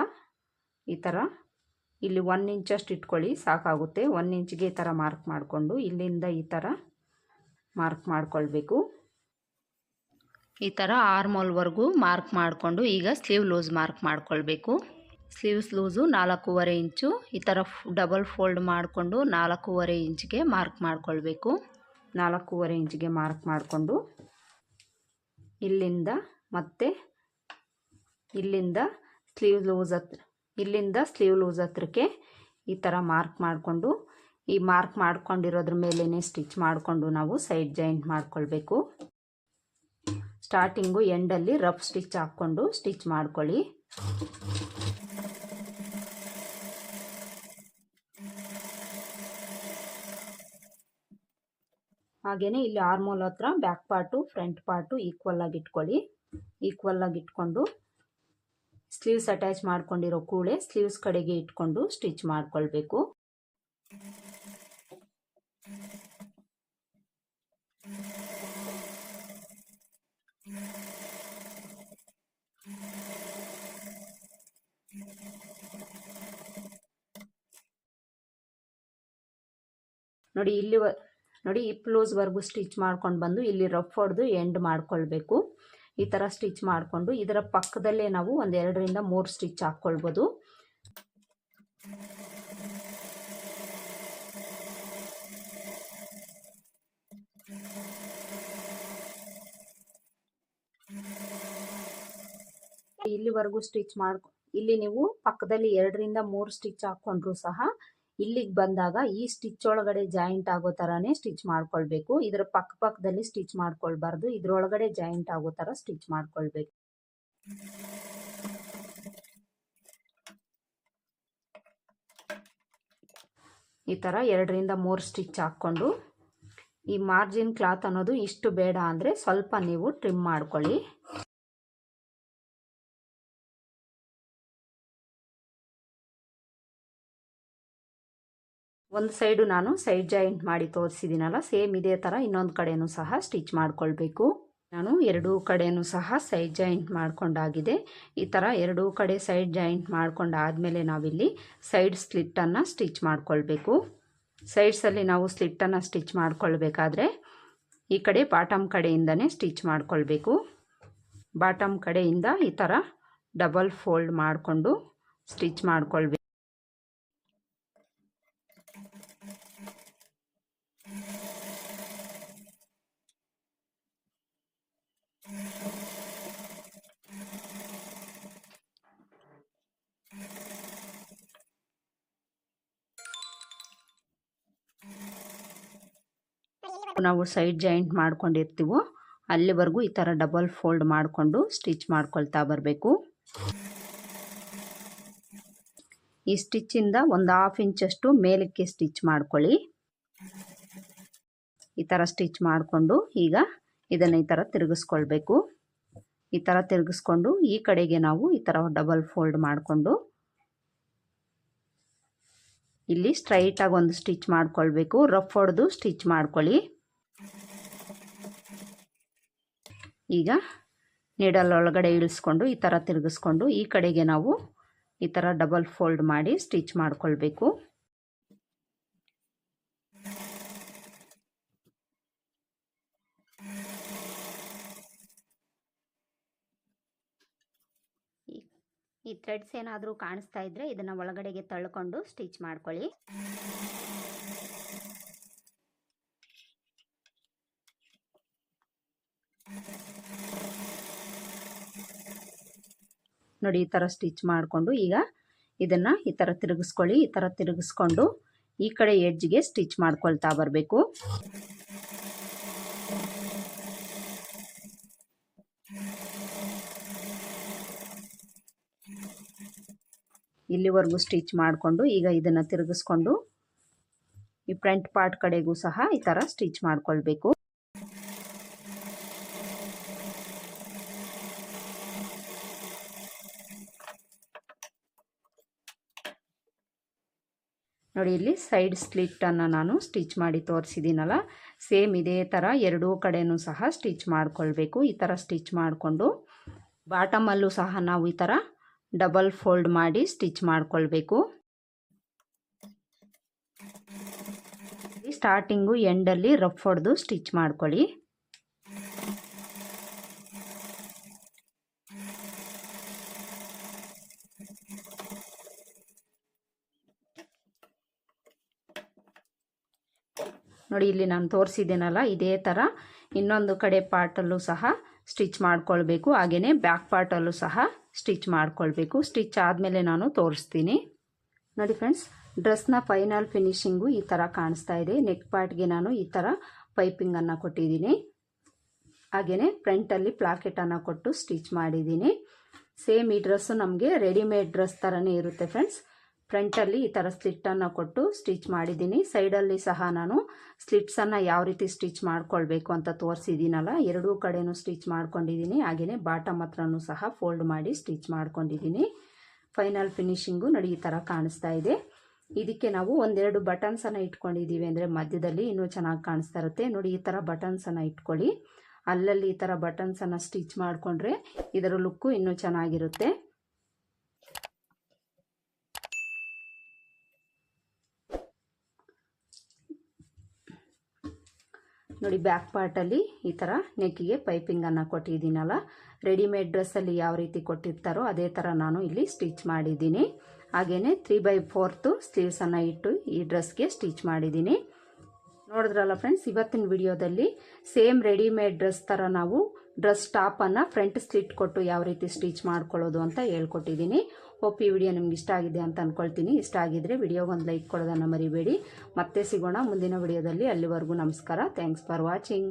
ಈ ಥರ ಇಲ್ಲಿ ಒನ್ ಇಂಚಷ್ಟು ಇಟ್ಕೊಳ್ಳಿ ಸಾಕಾಗುತ್ತೆ. ಒನ್ ಇಂಚ್ಗೆ ಈ ಥರ ಮಾರ್ಕ್ ಮಾಡಿಕೊಂಡು ಇಲ್ಲಿಂದ ಈ ಥರ ಮಾರ್ಕ್ ಮಾಡಿಕೊಳ್ಬೇಕು. ಈ ಥರ ಆರ್ಮೋಲ್ವರೆಗೂ ಮಾರ್ಕ್ ಮಾಡಿಕೊಂಡು ಈಗ ಸ್ಲೀವ್ ಲೂಸ್ ಮಾರ್ಕ್ ಮಾಡಿಕೊಳ್ಬೇಕು. ಸ್ಲೀವ್ಸ್ ಲೂಸು ನಾಲ್ಕೂವರೆ ಇಂಚು, ಈ ಥರ ಡಬಲ್ ಫೋಲ್ಡ್ ಮಾಡಿಕೊಂಡು ನಾಲ್ಕೂವರೆ ಇಂಚಿಗೆ ಮಾರ್ಕ್ ಮಾಡಿಕೊಳ್ಬೇಕು. ನಾಲ್ಕೂವರೆ ಇಂಚಿಗೆ ಮಾರ್ಕ್ ಮಾಡಿಕೊಂಡು ಇಲ್ಲಿಂದ ಮತ್ತೆ ಇಲ್ಲಿಂದ ಸ್ಲೀವ್ ಲೂಸ್ ಹತ್ರ ಇಲ್ಲಿಂದ ಸ್ಲೀವ್ ಲೂಸ್ ಹತ್ರಕ್ಕೆ ಈ ಥರ ಮಾರ್ಕ್ ಮಾಡಿಕೊಂಡು, ಈ ಮಾರ್ಕ್ ಮಾಡ್ಕೊಂಡಿರೋದ್ರ ಮೇಲೇ ಸ್ಟಿಚ್ ಮಾಡಿಕೊಂಡು ನಾವು ಸೈಡ್ ಜಾಯಿಂಟ್ ಮಾಡ್ಕೊಳ್ಬೇಕು. ಸ್ಟಾರ್ಟಿಂಗು ಎಂಡಲ್ಲಿ ರಫ್ ಸ್ಟಿಚ್ ಹಾಕ್ಕೊಂಡು ಸ್ಟಿಚ್ ಮಾಡ್ಕೊಳ್ಳಿ. ಹಾಗೆಯೇ ಇಲ್ಲಿ ಆರ್ಮೋಲ್ ಹತ್ರ back part front part equal ಆಗಿ ಇಟ್ಕೊಳ್ಳಿ. ಈಕ್ವಲ್ ಆಗಿ ಇಟ್ಕೊಂಡು ಸ್ಲೀವ್ಸ್ ಅಟ್ಯಾಚ್ ಮಾಡ್ಕೊಂಡಿರೋ ಕೂಳೆ ಸ್ಲೀವ್ಸ್ ಕಡೆಗೆ ಇಟ್ಕೊಂಡು ಸ್ಟಿಚ್ ಮಾಡ್ಕೊಳ್ಬೇಕು. ನೋಡಿ ಇಲ್ಲಿ ನೋಡಿ ಇಪ್ ಲೂಸ್ವರೆಗೂ ಸ್ಟಿಚ್ ಮಾಡ್ಕೊಂಡು ಬಂದು ಇಲ್ಲಿ ರಫ್ ಹೊಡೆದು ಎಂಡ್ ಮಾಡ್ಕೊಳ್ಬೇಕು. ಈ ಥರ ಸ್ಟಿಚ್ ಮಾಡಿಕೊಂಡು ಇದರ ಪಕ್ಕದಲ್ಲೇ ನಾವು ಒಂದು ಎರಡರಿಂದ ಮೂರು ಸ್ಟಿಚ್ ಹಾಕ್ಕೊಳ್ಬೋದು ಇಲ್ಲಿವರೆಗೂ ಸ್ಟಿಚ್ ಮಾಡ್ಕೊ ಇಲ್ಲಿ ನೀವು ಪಕ್ಕದಲ್ಲಿ ಎರಡರಿಂದ ಮೂರು ಸ್ಟಿಚ್ ಹಾಕ್ಕೊಂಡ್ರು ಸಹ ಇಲ್ಲಿಗೆ ಬಂದಾಗ ಈ ಸ್ಟಿಚ್ ಒಳಗಡೆ ಜಾಯಿಂಟ್ ಆಗೋ ಥರನೇ ಸ್ಟಿಚ್ ಮಾಡ್ಕೊಳ್ಬೇಕು. ಇದರ ಪಕ್ಕ ಪಕ್ಕದಲ್ಲಿ ಸ್ಟಿಚ್ ಮಾಡ್ಕೊಳ್ಬಾರ್ದು. ಇದ್ರೊಳಗಡೆ ಜಾಯಿಂಟ್ ಆಗೋ ಥರ ಸ್ಟಿಚ್ ಮಾಡ್ಕೊಳ್ಬೇಕು. ಈ ಥರ ಎರಡರಿಂದ ಮೂರು ಸ್ಟಿಚ್ ಹಾಕ್ಕೊಂಡು ಈ ಮಾರ್ಜಿನ್ ಕ್ಲಾತ್ ಅನ್ನೋದು ಇಷ್ಟು ಬೇಡ ಅಂದರೆ ಸ್ವಲ್ಪ ನೀವು ಟ್ರಿಮ್ ಮಾಡ್ಕೊಳ್ಳಿ. ಒಂದು ಸೈಡು ನಾನು ಸೈಡ್ ಜಾಯಿಂಟ್ ಮಾಡಿ ತೋರಿಸಿದ್ದೀನಲ್ಲ, ಸೇಮ್ ಇದೇ ಥರ ಇನ್ನೊಂದು ಕಡೆಯೂ ಸಹ ಸ್ಟಿಚ್ ಮಾಡಿಕೊಳ್ಬೇಕು. ನಾನು ಎರಡೂ ಕಡೆಯೂ ಸಹ ಸೈಡ್ ಜಾಯಿಂಟ್ ಮಾಡ್ಕೊಂಡಾಗಿದೆ. ಈ ಥರ ಎರಡೂ ಕಡೆ ಸೈಡ್ ಜಾಯಿಂಟ್ ಮಾಡ್ಕೊಂಡಾದಮೇಲೆ ನಾವಿಲ್ಲಿ ಸೈಡ್ ಸ್ಲಿಟ್ಟನ್ನು ಸ್ಟಿಚ್ ಮಾಡಿಕೊಳ್ಬೇಕು. ಸೈಡ್ಸಲ್ಲಿ ನಾವು ಸ್ಲಿಟ್ಟನ್ನು ಸ್ಟಿಚ್ ಮಾಡಿಕೊಳ್ಬೇಕಾದ್ರೆ ಈ ಕಡೆ ಬಾಟಮ್ ಕಡೆಯಿಂದನೇ ಸ್ಟಿಚ್ ಮಾಡಿಕೊಳ್ಬೇಕು. ಬಾಟಮ್ ಕಡೆಯಿಂದ ಈ ಥರ ಡಬಲ್ ಫೋಲ್ಡ್ ಮಾಡಿಕೊಂಡು ಸ್ಟಿಚ್ ಮಾಡ್ಕೊಳ್ಬೇಕು. ನಾವು ಸೈಡ್ ಜಾಯಿಂಟ್ ಮಾಡ್ಕೊಂಡಿರ್ತೀವೋ, ಅಲ್ಲಿವರೆಗೂ ಈ ಥರ ಡಬಲ್ ಫೋಲ್ಡ್ ಮಾಡಿಕೊಂಡು ಸ್ಟಿಚ್ ಮಾಡ್ಕೊಳ್ತಾ ಬರಬೇಕು. ಈ ಸ್ಟಿಚ್ಚಿಂದ ಒಂದು ಹಾಫ್ ಇಂಚಷ್ಟು ಮೇಲಕ್ಕೆ ಸ್ಟಿಚ್ ಮಾಡ್ಕೊಳ್ಳಿ. ಈ ಥರ ಸ್ಟಿಚ್ ಮಾಡಿಕೊಂಡು ಈಗ ಇದನ್ನು ಈ ಥರ ತಿರುಗಿಸ್ಕೊಳ್ಬೇಕು. ಈ ಥರ ತಿರುಗಿಸ್ಕೊಂಡು ಈ ಕಡೆಗೆ ನಾವು ಈ ಥರ ಡಬಲ್ ಫೋಲ್ಡ್ ಮಾಡಿಕೊಂಡು ಇಲ್ಲಿ ಸ್ಟ್ರೈಟಾಗಿ ಒಂದು ಸ್ಟಿಚ್ ಮಾಡ್ಕೊಳ್ಬೇಕು. ರಫ್ ಹೊಡೆದು ಸ್ಟಿಚ್ ಮಾಡ್ಕೊಳ್ಳಿ. ಈಗ ನೀಡಲ್ ಒಳಗಡೆ ಇಳಿಸ್ಕೊಂಡು ಈ ಥರ ತಿರುಗಿಸ್ಕೊಂಡು ಈ ಕಡೆಗೆ ನಾವು ಈ ಥರ ಡಬಲ್ ಫೋಲ್ಡ್ ಮಾಡಿ ಸ್ಟಿಚ್ ಮಾಡಿಕೊಳ್ಬೇಕು. ಈ- ಥ್ರೆಡ್ಸ್ ಏನಾದರೂ ಕಾಣಿಸ್ತಾ ಇದ್ದರೆ ಇದನ್ನು ಒಳಗಡೆಗೆ ತಳ್ಕೊಂಡು ಸ್ಟಿಚ್ ಮಾಡ್ಕೊಳ್ಳಿ. ನೋಡಿ, ಈ ಥರ ಸ್ಟಿಚ್ ಮಾಡಿಕೊಂಡು ಈಗ ಇದನ್ನು ಈ ಥರ ತಿರುಗಿಸ್ಕೊಳ್ಳಿ. ಈ ಥರ ತಿರುಗಿಸ್ಕೊಂಡು ಈ ಕಡೆ ಎಡ್ಜ್ಗೆ ಸ್ಟಿಚ್ ಮಾಡ್ಕೊಳ್ತಾ ಬರಬೇಕು. ಇಲ್ಲಿವರೆಗೂ ಸ್ಟಿಚ್ ಮಾಡಿಕೊಂಡು ಈಗ ಇದನ್ನು ತಿರುಗಿಸ್ಕೊಂಡು ಈ ಫ್ರಂಟ್ ಪಾರ್ಟ್ ಕಡೆಗೂ ಸಹ ಈ ಥರ ಸ್ಟಿಚ್ ಮಾಡ್ಕೊಳ್ಬೇಕು. ನೋಡಿ, ಇಲ್ಲಿ ಸೈಡ್ ಸ್ಲಿಟ್ಟನ್ನು ನಾನು ಸ್ಟಿಚ್ ಮಾಡಿ ತೋರಿಸಿದ್ದೀನಲ್ಲ? ಸೇಮ್ ಇದೇ ಥರ ಎರಡೂ ಕಡೆಯೂ ಸಹ ಸ್ಟಿಚ್ ಮಾಡಿಕೊಳ್ಬೇಕು. ಈ ಥರ ಸ್ಟಿಚ್ ಮಾಡಿಕೊಂಡು ಬಾಟಮಲ್ಲೂ ಸಹ ನಾವು ಈ ಥರ ಡಬಲ್ ಫೋಲ್ಡ್ ಮಾಡಿ ಸ್ಟಿಚ್ ಮಾಡಿಕೊಳ್ಬೇಕು. ಸ್ಟಾರ್ಟಿಂಗು ಎಂಡಲ್ಲಿ ರಫ್ ಹೊಡೆದು ಸ್ಟಿಚ್ ಮಾಡ್ಕೊಳ್ಳಿ. ನೋಡಿ, ಇಲ್ಲಿ ನಾನು ತೋರಿಸಿದ್ದೇನಲ್ಲ, ಇದೇ ಥರ ಇನ್ನೊಂದು ಕಡೆ ಪಾರ್ಟಲ್ಲೂ ಸಹ ಸ್ಟಿಚ್ ಮಾಡ್ಕೊಳ್ಬೇಕು. ಹಾಗೆಯೇ ಬ್ಯಾಕ್ ಪಾರ್ಟಲ್ಲೂ ಸಹ ಸ್ಟಿಚ್ ಮಾಡ್ಕೊಳ್ಬೇಕು. ಸ್ಟಿಚ್ ಆದಮೇಲೆ ನಾನು ತೋರಿಸ್ತೀನಿ. ನೋಡಿ ಫ್ರೆಂಡ್ಸ್, ಡ್ರೆಸ್ನ ಫೈನಲ್ ಫಿನಿಶಿಂಗು ಈ ಥರ ಕಾಣಿಸ್ತಾ ಇದೆ. ನೆಕ್ ಪಾರ್ಟ್ಗೆ ನಾನು ಈ ಥರ ಪೈಪಿಂಗನ್ನು ಕೊಟ್ಟಿದ್ದೀನಿ. ಹಾಗೆಯೇ ಫ್ರಂಟಲ್ಲಿ ಪ್ಲಾಕೆಟನ್ನು ಕೊಟ್ಟು ಸ್ಟಿಚ್ ಮಾಡಿದ್ದೀನಿ. ಸೇಮ್ ಈ ಡ್ರೆಸ್ಸು ನಮಗೆ ರೆಡಿಮೇಡ್ ಡ್ರೆಸ್ ಥರನೇ ಇರುತ್ತೆ ಫ್ರೆಂಡ್ಸ್. ಫ್ರಂಟಲ್ಲಿ ಈ ಥರ ಸ್ಲಿಟ್ಟನ್ನು ಕೊಟ್ಟು ಸ್ಟಿಚ್ ಮಾಡಿದ್ದೀನಿ. ಸೈಡಲ್ಲಿ ಸಹ ನಾನು ಸ್ಲಿಟ್ಸನ್ನು ಯಾವ ರೀತಿ ಸ್ಟಿಚ್ ಮಾಡ್ಕೊಳ್ಬೇಕು ಅಂತ ತೋರಿಸಿದ್ದೀನಲ್ಲ, ಎರಡೂ ಕಡೆನೂ ಸ್ಟಿಚ್ ಮಾಡ್ಕೊಂಡಿದ್ದೀನಿ. ಹಾಗೆಯೇ ಬಾಟಮ್ ಹತ್ರನೂ ಸಹ ಫೋಲ್ಡ್ ಮಾಡಿ ಸ್ಟಿಚ್ ಮಾಡ್ಕೊಂಡಿದ್ದೀನಿ. ಫೈನಲ್ ಫಿನಿಶಿಂಗು ನೋಡಿ ಈ ಥರ ಕಾಣಿಸ್ತಾ ಇದೆ. ಇದಕ್ಕೆ ನಾವು ಒಂದೆರಡು ಬಟನ್ಸನ್ನು ಇಟ್ಕೊಂಡಿದ್ದೀವಿ ಅಂದರೆ ಮಧ್ಯದಲ್ಲಿ ಇನ್ನೂ ಚೆನ್ನಾಗಿ ಕಾಣಿಸ್ತಾ ಇರುತ್ತೆ. ನೋಡಿ ಈ ಥರ ಬಟನ್ಸನ್ನು ಇಟ್ಕೊಳ್ಳಿ. ಅಲ್ಲಲ್ಲಿ ಈ ಥರ ಬಟನ್ಸನ್ನು ಸ್ಟಿಚ್ ಮಾಡಿಕೊಂಡ್ರೆ ಇದರ ಲುಕ್ಕು ಇನ್ನೂ ಚೆನ್ನಾಗಿರುತ್ತೆ. ನೋಡಿ ಬ್ಯಾಕ್ ಪಾರ್ಟಲ್ಲಿ ಈ ಥರ ನೆಕ್ಕಿಗೆ ಪೈಪಿಂಗನ್ನು ಕೊಟ್ಟಿದ್ದೀನಲ್ಲ. ರೆಡಿಮೇಡ್ ಡ್ರೆಸ್ಸಲ್ಲಿ ಯಾವ ರೀತಿ ಕೊಟ್ಟಿರ್ತಾರೋ ಅದೇ ಥರ ನಾನು ಇಲ್ಲಿ ಸ್ಟಿಚ್ ಮಾಡಿದ್ದೀನಿ. ಹಾಗೆಯೇ ತ್ರೀ ಬೈ ಫೋರ್ತು ಸ್ಲೀವ್ಸನ್ನು ಇಟ್ಟು ಈ ಡ್ರೆಸ್ಗೆ ಸ್ಟಿಚ್ ಮಾಡಿದ್ದೀನಿ. ನೋಡಿದ್ರಲ್ಲ ಫ್ರೆಂಡ್ಸ್ ಇವತ್ತಿನ ವಿಡಿಯೋದಲ್ಲಿ ಸೇಮ್ ರೆಡಿಮೇಡ್ ಡ್ರೆಸ್ ಥರ ನಾವು ಡ್ರೆಸ್ ಟಾಪನ್ನು ಫ್ರಂಟ್ ಸ್ಲಿಟ್ ಕೊಟ್ಟು ಯಾವ ರೀತಿ ಸ್ಟಿಚ್ ಮಾಡ್ಕೊಳ್ಳೋದು ಅಂತ ಹೇಳ್ಕೊಟ್ಟಿದ್ದೀನಿ. ಹೋಪ್ ಈ ವಿಡಿಯೋ ನಿಮ್ಗೆ ಇಷ್ಟ ಆಗಿದೆ ಅಂತ ಅಂದ್ಕೊಳ್ತೀನಿ ಇಷ್ಟ ಆಗಿದ್ರೆ ವಿಡಿಯೋಗೊಂದು ಲೈಕ್ ಕೊಡೋದನ್ನು ಮರಿಬೇಡಿ. ಮತ್ತೆ ಸಿಗೋಣ ಮುಂದಿನ ವಿಡಿಯೋದಲ್ಲಿ ಅಲ್ಲಿವರೆಗೂ ನಮಸ್ಕಾರ. Thanks for watching